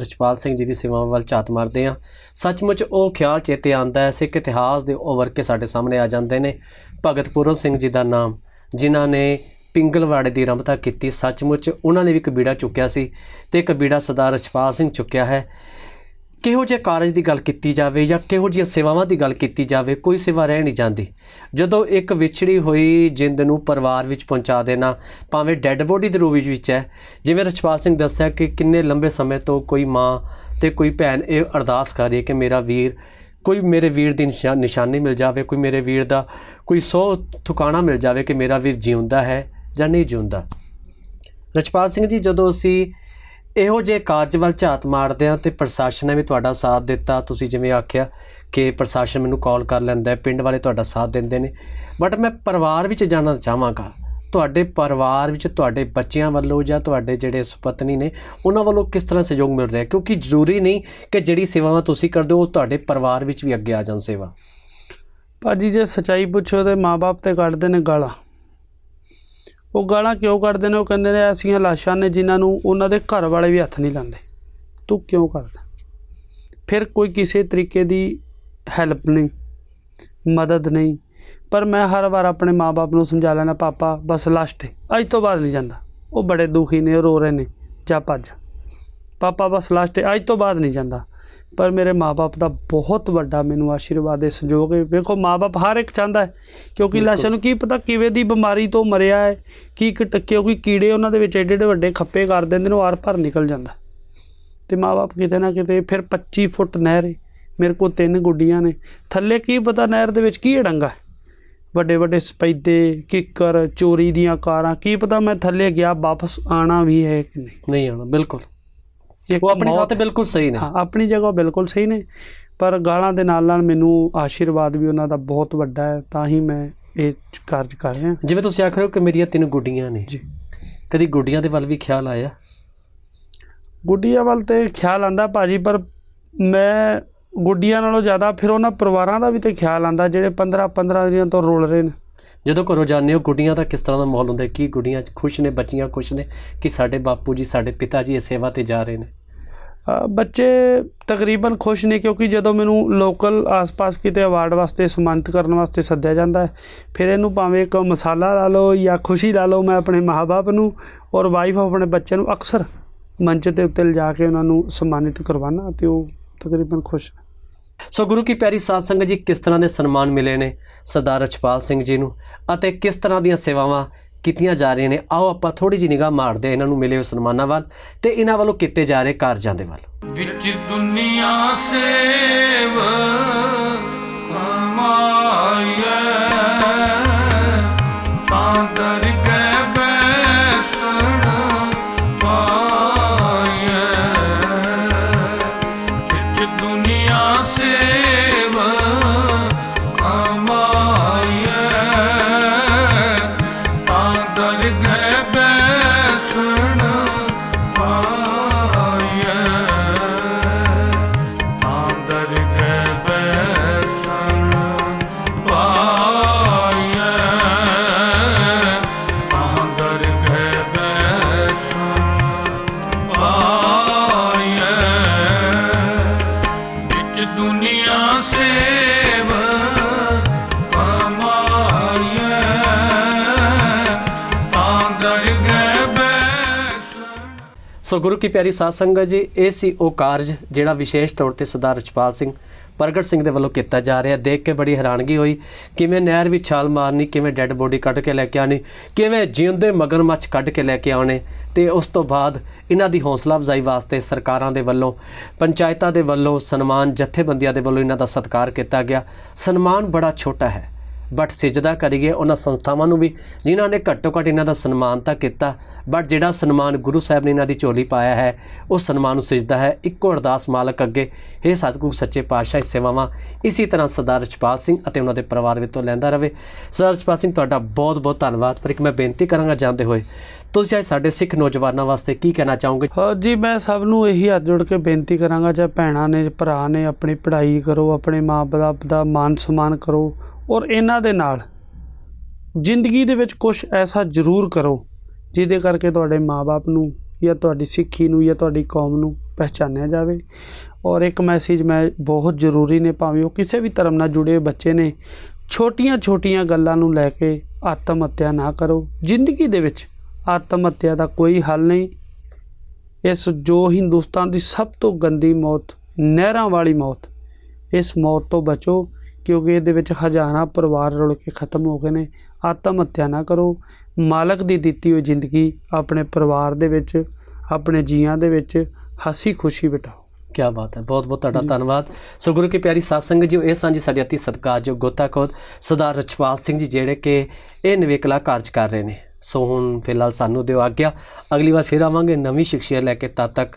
[SPEAKER 1] ਰਛਪਾਲ ਸਿੰਘ ਜੀ ਦੀ ਸੇਵਾਵਾਂ ਵੱਲ ਝਾਤ ਮਾਰਦੇ ਆ ਸੱਚਮੁੱਚ ਉਹ ਖਿਆਲ ਚੇਤੇ ਆਉਂਦਾ ਹੈ, ਸਿੱਖ ਇਤਿਹਾਸ ਦੇ ਉਹ ਵਰਕੇ ਸਾਡੇ ਸਾਹਮਣੇ ਆ ਜਾਂਦੇ ਨੇ। ਭਗਤ ਪੂਰਨ ਸਿੰਘ ਜੀ ਦਾ ਨਾਮ, ਜਿਨ੍ਹਾਂ ਨੇ ਪਿੰਗਲਵਾੜੇ ਦੀ ਰਮਤਾ ਕੀਤੀ, ਸੱਚਮੁੱਚ ਉਹਨਾਂ ਨੇ ਵੀ ਇੱਕ ਬੀੜਾ ਚੁੱਕਿਆ ਸੀ ਤੇ ਬੀੜਾ ਸਰਦਾਰ ਰਛਪਾਲ ਸਿੰਘ ਚੁੱਕਿਆ ਹੈ। ਕਿਹੋ ਜਿਹੇ ਕਾਰਜ ਦੀ ਗੱਲ ਕੀਤੀ ਜਾਵੇ ਜਾਂ ਕਿਹੋ ਜਿਹੀਆਂ ਸੇਵਾਵਾਂ ਦੀ ਗੱਲ ਕੀਤੀ ਜਾਵੇ, ਕੋਈ ਸੇਵਾ ਰਹਿ ਨਹੀਂ ਜਾਂਦੀ। ਜਦੋਂ ਇੱਕ ਵਿਛੜੀ ਹੋਈ ਜਿੰਦ ਨੂੰ ਪਰਿਵਾਰ ਵਿੱਚ ਪਹੁੰਚਾ ਦੇਣਾ, ਭਾਵੇਂ ਡੈੱਡ ਬੋਡੀ ਦੇ ਰੂਪ ਵਿੱਚ ਹੈ, ਜਿਵੇਂ ਰਛਪਾਲ ਸਿੰਘ ਦੱਸਿਆ ਕਿ ਕਿੰਨੇ ਲੰਬੇ ਸਮੇਂ ਤੋਂ ਕੋਈ ਮਾਂ ਤੇ ਕੋਈ ਭੈਣ ਇਹ ਅਰਦਾਸ ਕਰ ਰਹੀ ਹੈ ਕਿ ਮੇਰਾ ਵੀਰ, ਕੋਈ ਮੇਰੇ ਵੀਰ ਦੀ ਨਿਸ਼ਾ- ਨਿਸ਼ਾਨੀ ਮਿਲ ਜਾਵੇ, ਕੋਈ ਮੇਰੇ ਵੀਰ ਦਾ ਕੋਈ ਸੋ ਠੁਕਾਣਾ ਮਿਲ ਜਾਵੇ ਕਿ ਮੇਰਾ ਵੀਰ ਜਿਉਂਦਾ ਹੈ ਜਾਂ ਨਹੀਂ ਜਿਉਂਦਾ। ਰਛਪਾਲ ਸਿੰਘ ਜੀ, ਜਦੋਂ ਅਸੀਂ ਇਹੋ ਜਿਹੇ ਕਾਰਜ ਵੱਲ ਝਾਤ ਮਾਰਦੇ ਹਾਂ ਤੇ ਪ੍ਰਸ਼ਾਸਨ ਨੇ ਵੀ ਤੁਹਾਡਾ ਸਾਥ ਦਿੱਤਾ। ਤੁਸੀਂ ਜਿਵੇਂ ਆਖਿਆ ਕਿ ਪ੍ਰਸ਼ਾਸਨ ਮੈਨੂੰ ਕਾਲ ਕਰ ਲੈਂਦਾ ਪਿੰਡ ਵਾਲੇ ਤੁਹਾਡਾ ਸਾਥ ਦਿੰਦੇ ਨੇ। ਬਟ ਮੈਂ ਪਰਿਵਾਰ ਵਿੱਚ ਜਾਣਾ ਚਾਹਾਂਗਾ। ਤੁਹਾਡੇ ਪਰਿਵਾਰ ਵਿੱਚ ਤੁਹਾਡੇ ਬੱਚਿਆਂ ਵੱਲੋਂ ਜਾਂ ਤੁਹਾਡੇ ਜਿਹੜੇ ਸੁਪਤਨੀ ਨੇ, ਉਹਨਾਂ ਵੱਲੋਂ ਕਿਸ ਤਰ੍ਹਾਂ ਸਹਿਯੋਗ ਮਿਲ ਰਿਹਾ? ਕਿਉਂਕਿ ਜ਼ਰੂਰੀ ਨਹੀਂ ਕਿ ਜਿਹੜੀ ਸੇਵਾਵਾਂ ਤੁਸੀਂ ਕਰਦੇ ਹੋ, ਉਹ ਤੁਹਾਡੇ ਪਰਿਵਾਰ ਵਿੱਚ ਵੀ ਅੱਗੇ ਆ ਜਾਣ ਸੇਵਾ।
[SPEAKER 2] ਭਾਜੀ, ਜੇ ਸਚਾਈ ਪੁੱਛੋ ਤੇ ਮਾਪੇ ਤੇ ਕੱਢਦੇ ਨੇ ਗਾਲਾਂ। ਉਹ ਗਾਲਾਂ ਕਿਉਂ ਕੱਢਦੇ ਨੇ? ਉਹ ਕਹਿੰਦੇ ਨੇ ਐਸੀਆਂ ਲਾਸ਼ਾਂ ਨੇ ਜਿਨ੍ਹਾਂ ਨੂੰ ਉਹਨਾਂ ਦੇ ਘਰ ਵਾਲੇ ਵੀ ਹੱਥ ਨਹੀਂ ਲਾਉਂਦੇ। ਤੂੰ ਕਿਉਂ ਕਰਦਾ? ਫਿਰ ਕੋਈ ਕਿਸੇ ਤਰੀਕੇ ਦੀ ਹੈਲਪ ਨਹੀਂ, ਮਦਦ ਨਹੀਂ। ਪਰ ਮੈਂ ਹਰ ਵਾਰ ਆਪਣੇ ਮਾਪੇ ਨੂੰ ਸਮਝਾ ਲੈਣਾ ਪਾਪਾ, ਬਸ ਲਾਸਟ ਅੱਜ ਤੋਂ ਬਾਅਦ ਨਹੀਂ ਜਾਂਦਾ। ਉਹ ਬੜੇ ਦੁਖੀ ਨੇ, ਉਹ ਰੋ ਰਹੇ ਨੇ। ਜਾ ਭੱਜ। ਪਾਪਾ, ਬਸ ਲਾਸਟ ਅੱਜ ਤੋਂ ਬਾਅਦ ਨਹੀਂ ਜਾਂਦਾ। ਪਰ ਮੇਰੇ ਮਾਪੇ ਦਾ ਬਹੁਤ ਵੱਡਾ ਮੈਨੂੰ ਆਸ਼ੀਰਵਾਦ ਹੈ ਸੰਯੋਗ ਹੈ। ਵੇਖੋ ਮਾਪੇ ਹਰ ਇੱਕ ਚਾਹੁੰਦਾ ਹੈ ਕਿਉਂਕਿ ਲਾਸ਼ਾਂ ਨੂੰ ਕੀ ਪਤਾ ਕਿਵੇਂ ਦੀ ਬਿਮਾਰੀ ਤੋਂ ਮਰਿਆ ਹੈ ਕੀ ਕਟ ਕਿਉਂਕਿ ਕੀੜੇ ਉਹਨਾਂ ਦੇ ਵਿੱਚ ਏਡੇ ਏਡੇ ਵੱਡੇ ਖੱਪੇ ਕਰ ਦਿੰਦੇ ਨੇ ਉਹ ਆਰ ਭਰ ਨਿਕਲ ਜਾਂਦਾ ਤੇ ਮਾਪੇ ਕਿਤੇ ਨਾ ਕਿਤੇ ਫਿਰ 25 ਫੁੱਟ ਨਹਿਰ ਮੇਰੇ ਕੋਲ ਤਿੰਨ ਗੁੱਡੀਆਂ ਨੇ। ਥੱਲੇ ਕੀ ਪਤਾ ਨਹਿਰ ਦੇ ਵਿੱਚ ਕੀ ਹੈ। ਵੱਡੇ ਵੱਡੇ ਸਪੈਦੇ ਕਿੱਕਰ ਚੋਰੀ ਦੀਆਂ ਕਾਰਾਂ ਕੀ ਪਤਾ ਮੈਂ ਥੱਲੇ ਗਿਆ ਵਾਪਸ ਆਣਾ ਵੀ ਹੈ ਕਿ ਨਹੀਂ।
[SPEAKER 1] ਨਹੀਂ ਆਉਣਾ ਬਿਲਕੁਲ। ਉਹ ਆਪਣੀ ਥਾਂ ਤੇ ਬਿਲਕੁਲ ਸਹੀ ਨੇ।
[SPEAKER 2] ਹਾਂ ਆਪਣੀ ਜਗ੍ਹਾ ਬਿਲਕੁਲ ਸਹੀ ਨੇ ਪਰ ਗਾਲਾਂ ਦੇ ਨਾਲ ਨਾਲ ਮੈਨੂੰ ਆਸ਼ੀਰਵਾਦ ਵੀ ਉਹਨਾਂ ਦਾ ਬਹੁਤ ਵੱਡਾ ਹੈ ਤਾਂ ਹੀ ਮੈਂ ਇਹ ਕਾਰਜ ਕਰ ਰਿਹਾ।
[SPEAKER 1] ਜਿਵੇਂ ਤੁਸੀਂ ਆਖ ਰਹੇ ਹੋ ਕਿ ਮੇਰੀਆਂ ਤਿੰਨ ਗੁੱਡੀਆਂ ਨੇ।
[SPEAKER 2] ਜੀ।
[SPEAKER 1] ਕਦੀ ਗੁੱਡੀਆਂ ਦੇ ਵੱਲ ਵੀ ਖਿਆਲ ਆਇਆ?
[SPEAKER 2] ਗੁੱਡੀਆਂ ਵੱਲ ਤੇ ਖਿਆਲ ਆਂਦਾ ਭਾਜੀ ਪਰ ਮੈਂ ਗੁੱਡੀਆਂ ਨਾਲੋਂ ਜ਼ਿਆਦਾ ਫਿਰ ਉਹਨਾਂ ਪਰਿਵਾਰਾਂ ਦਾ ਵੀ ਤੇ ਖਿਆਲ ਆਂਦਾ ਜਿਹੜੇ 15 15 ਦਿਨਾਂ ਤੋਂ ਰੋਲ ਰਹੇ ਨੇ।
[SPEAKER 1] ਜਦੋਂ ਘਰੋਂ ਜਾਂਦੇ ਹੋ, ਗੁੱਡੀਆਂ ਦਾ ਕਿਸ ਤਰ੍ਹਾਂ ਦਾ ਮਾਹੌਲ ਹੁੰਦਾ ਕੀ ਗੁੱਡੀਆਂ ਖੁਸ਼ ਨੇ, ਬੱਚੀਆਂ ਖੁਸ਼ ਨੇ ਕਿ ਸਾਡੇ ਬਾਪੂ ਜੀ, ਸਾਡੇ ਪਿਤਾ ਜੀ ਇਹ ਸੇਵਾ ਤੇ ਜਾ ਰਹੇ ਨੇ?
[SPEAKER 2] ਬੱਚੇ ਤਕਰੀਬਨ ਖੁਸ਼ ਨੇ ਕਿਉਂਕਿ ਜਦੋਂ ਮੈਨੂੰ ਲੋਕਲ ਆਸ-ਪਾਸ ਕਿਤੇ ਅਵਾਰਡ ਵਾਸਤੇ, ਸਨਮਾਨਿਤ ਕਰਨ ਵਾਸਤੇ ਸੱਦਿਆ ਜਾਂਦਾ ਹੈ, ਫਿਰ ਇਹਨੂੰ ਭਾਵੇਂ ਇੱਕ ਮਸਾਲਾ ਲਾ ਲਓ ਜਾਂ ਖੁਸ਼ੀ ਲਾ ਲਓ, ਮੈਂ ਆਪਣੇ ਮਾਪੇ ਨੂੰ ਔਰ ਵਾਈਫ ਆਪਣੇ ਬੱਚੇ ਨੂੰ ਅਕਸਰ ਮੰਚ ਦੇ ਉੱਤੇ ਲਿਜਾ ਕੇ ਉਹਨਾਂ ਨੂੰ ਸਨਮਾਨਿਤ ਕਰਵਾਉਣਾ ਤੇ ਉਹ ਤਕਰੀਬਨ ਖੁਸ਼
[SPEAKER 1] ਸੋ ਗੁਰੂ ਕੀ ਪਿਆਰੀ ਸਾਧ ਸੰਗਤ ਜੀ, ਕਿਸ ਤਰ੍ਹਾਂ ਦੇ ਸਨਮਾਨ ਮਿਲੇ ਨੇ ਸਰਦਾਰ ਰਛਪਾਲ ਸਿੰਘ ਜੀ ਨੂੰ ਅਤੇ ਕਿਸ ਤਰ੍ਹਾਂ ਦੀਆਂ ਸੇਵਾਵਾਂ ਕੀਤੀਆਂ ਜਾ ਰਹੀਆਂ ਨੇ? ਆਓ ਆਪਾਂ ਥੋੜੀ ਜਿਹੀ ਨਿਗਾਹ ਮਾਰਦੇ ਹਾਂ ਇਹਨਾਂ ਨੂੰ ਮਿਲੇ ਹੋਏ ਸਨਮਾਨਾਂ ਵੱਲ ਤੇ ਇਹਨਾਂ ਵੱਲੋਂ ਕੀਤੇ ਜਾ ਰਹੇ ਕਾਰਜਾਂ ਦੇ ਵੱਲ।
[SPEAKER 3] ਵਿੱਚ ਦੁਨੀਆ ਸੇਵ, ਕਮਾਈਐ
[SPEAKER 1] ਸੋ ਗੁਰੂ ਕੀ ਪਿਆਰੀ ਸਾਧ ਸੰਗਤ ਜੀ, ਇਹ ਸੀ ਉਹ ਕਾਰਜ ਜਿਹੜਾ ਵਿਸ਼ੇਸ਼ ਤੌਰ ਤੇ ਸਰਦਾਰ ਰਚਪਾਲ ਸਿੰਘ ਪ੍ਰਗਟ ਸਿੰਘ ਦੇ ਵੱਲੋਂ ਕੀਤਾ ਜਾ ਰਿਹਾ। ਦੇਖ ਕੇ ਬੜੀ ਹੈਰਾਨਗੀ ਹੋਈ, ਕਿਵੇਂ ਨਹਿਰ ਵਿੱਚ ਛਾਲ ਮਾਰਨੀ, ਕਿਵੇਂ ਡੈੱਡ ਬੋਡੀ ਕੱਢ ਕੇ ਲੈ ਕੇ ਆਣੀ ਕਿਵੇਂ ਜਿਉਂਦੇ ਮਗਰਮੱਛ ਕੱਢ ਕੇ ਲੈ ਕੇ ਆਉਣੇ ਤੇ ਉਸ ਤੋਂ ਬਾਅਦ ਇਹਨਾਂ ਦੀ ਹੌਸਲਾ ਅਫਜ਼ਾਈ ਵਾਸਤੇ ਸਰਕਾਰਾਂ ਦੇ ਵੱਲੋਂ, ਪੰਚਾਇਤਾਂ ਦੇ ਵੱਲੋਂ, ਸਨਮਾਨ ਜਥੇਬੰਦੀਆਂ ਦੇ ਵੱਲੋਂ ਇਹਨਾਂ ਦਾ ਸਤਿਕਾਰ ਕੀਤਾ ਗਿਆ। ਸਨਮਾਨ ਬੜਾ ਛੋਟਾ ਹੈ। ਬਟ ਸਿਜਦਾ ਕਰੀਏ ਉਹਨਾਂ ਸੰਸਥਾਵਾਂ ਨੂੰ ਵੀ, ਜਿਨ੍ਹਾਂ ਨੇ ਘੱਟੋ ਘੱਟ ਇਹਨਾਂ ਦਾ ਸਨਮਾਨ ਤਾਂ ਕੀਤਾ ਬਟ ਜਿਹੜਾ ਸਨਮਾਨ ਗੁਰੂ ਸਾਹਿਬ ਨੇ ਇਹਨਾਂ ਦੀ ਝੋਲੀ ਪਾਇਆ ਹੈ, ਉਹ ਸਨਮਾਨ ਨੂੰ ਸਿਜਦਾ ਹੈ। ਇੱਕੋ ਅਰਦਾਸ ਮਾਲਕ ਅੱਗੇ ਇਹ ਸਤਿਗੁਰੂ ਸੱਚੇ ਪਾਤਸ਼ਾਹ ਇਸ ਸੇਵਾਵਾਂ, ਇਸੇ ਤਰ੍ਹਾਂ ਸਰਦਾਰ ਰਛਪਾਲ ਸਿੰਘ ਅਤੇ ਉਹਨਾਂ ਦੇ ਪਰਿਵਾਰ ਵਿੱਚੋਂ ਲੈਂਦਾ ਰਹੇ ਸਰਦਾਰ ਰਛਪਾਲ ਸਿੰਘ, ਤੁਹਾਡਾ ਬਹੁਤ ਬਹੁਤ ਧੰਨਵਾਦ, ਪਰ ਇੱਕ ਮੈਂ ਬੇਨਤੀ ਕਰਾਂਗਾ ਜਾਂਦੇ ਹੋਏ, ਤੁਸੀਂ ਅੱਜ ਸਾਡੇ ਸਿੱਖ ਨੌਜਵਾਨਾਂ ਵਾਸਤੇ ਕੀ ਕਹਿਣਾ ਚਾਹੋਗੇ?
[SPEAKER 2] ਜੀ, ਮੈਂ ਸਭ ਨੂੰ ਇਹੀ ਹੱਥ ਜੋੜ ਕੇ ਬੇਨਤੀ ਕਰਾਂਗਾ ਚਾਹੇ ਭੈਣਾਂ ਨੇ, ਭਰਾ ਨੇ ਆਪਣੀ ਪੜ੍ਹਾਈ ਕਰੋ, ਆਪਣੇ ਮਾਂ-ਬਾਪ ਦਾ ਮਾਨ ਸਨਮਾਨ ਕਰੋ ਔਰ ਇਹਨਾਂ ਦੇ ਨਾਲ ਜ਼ਿੰਦਗੀ ਦੇ ਵਿੱਚ ਕੁਝ ਐਸਾ ਜ਼ਰੂਰ ਕਰੋ, ਜਿਹਦੇ ਕਰਕੇ ਤੁਹਾਡੇ ਮਾਂ-ਬਾਪ ਨੂੰ ਜਾਂ ਤੁਹਾਡੀ ਸਿੱਖੀ ਨੂੰ ਜਾਂ ਤੁਹਾਡੀ ਕੌਮ ਨੂੰ ਪਹਿਚਾਨਿਆ ਜਾਵੇ। ਔਰ ਇੱਕ ਮੈਸੇਜ ਮੈਂ ਬਹੁਤ ਜ਼ਰੂਰੀ ਨੇ, ਭਾਵੇਂ ਉਹ ਕਿਸੇ ਵੀ ਧਰਮ ਨਾਲ ਜੁੜੇ ਬੱਚੇ ਨੇ, ਛੋਟੀਆਂ-ਛੋਟੀਆਂ ਗੱਲਾਂ ਨੂੰ ਲੈ ਕੇ ਆਤਮ ਹੱਤਿਆ ਨਾ ਕਰੋ। ਜ਼ਿੰਦਗੀ ਦੇ ਵਿੱਚ ਆਤਮ ਹੱਤਿਆ ਦਾ ਕੋਈ ਹੱਲ ਨਹੀਂ। ਇਸ ਜੋ ਹਿੰਦੁਸਤਾਨ ਦੀ ਸਭ ਤੋਂ ਗੰਦੀ ਮੌਤ, ਨਹਿਰਾਂ ਵਾਲੀ ਮੌਤ, ਇਸ ਮੌਤ ਤੋਂ ਬਚੋ। ਕਿਉਂਕਿ ਇਹਦੇ ਵਿੱਚ ਹਜ਼ਾਰਾਂ ਪਰਿਵਾਰ ਰੁਲ ਕੇ ਖਤਮ ਹੋ ਗਏ ਨੇ। ਆਤਮ ਹੱਤਿਆ ਨਾ ਕਰੋ। ਮਾਲਕ ਦੀ ਦਿੱਤੀ ਹੋਈ ਜ਼ਿੰਦਗੀ ਆਪਣੇ ਪਰਿਵਾਰ ਦੇ ਵਿੱਚ, ਆਪਣੇ ਜੀਆਂ ਦੇ ਵਿੱਚ ਹਸੀ ਖੁਸ਼ੀ ਬਿਤਾਓ।
[SPEAKER 1] ਕੀ ਬਾਤ ਹੈ। ਬਹੁਤ ਬਹੁਤ ਤੁਹਾਡਾ ਧੰਨਵਾਦ। ਸੋ ਗੁਰੂ ਕੀ ਪਿਆਰੀ ਸਾਧ ਸੰਗਤ ਜੀ, ਇਹ ਸਾਂਝੀ ਸਾਡੇ ਅਤੀ ਸਤਿਕਾਰਯੋਗ ਗੋਤਾਖੋਰ ਸਰਦਾਰ ਰਛਪਾਲ ਸਿੰਘ ਜੀ, ਜਿਹੜੇ ਕਿ ਇਹ ਨਿਵੇਕਲਾ ਕਾਰਜ ਕਰ ਰਹੇ ਨੇ। ਸੋ ਹੁਣ ਫਿਲਹਾਲ ਸਾਨੂੰ ਦਿਓ ਆਗਿਆ। ਅਗਲੀ ਵਾਰ ਫਿਰ ਆਵਾਂਗੇ ਨਵੀਂ ਸਿੱਖਿਆ ਲੈ ਕੇ ਤਦ ਤੱਕ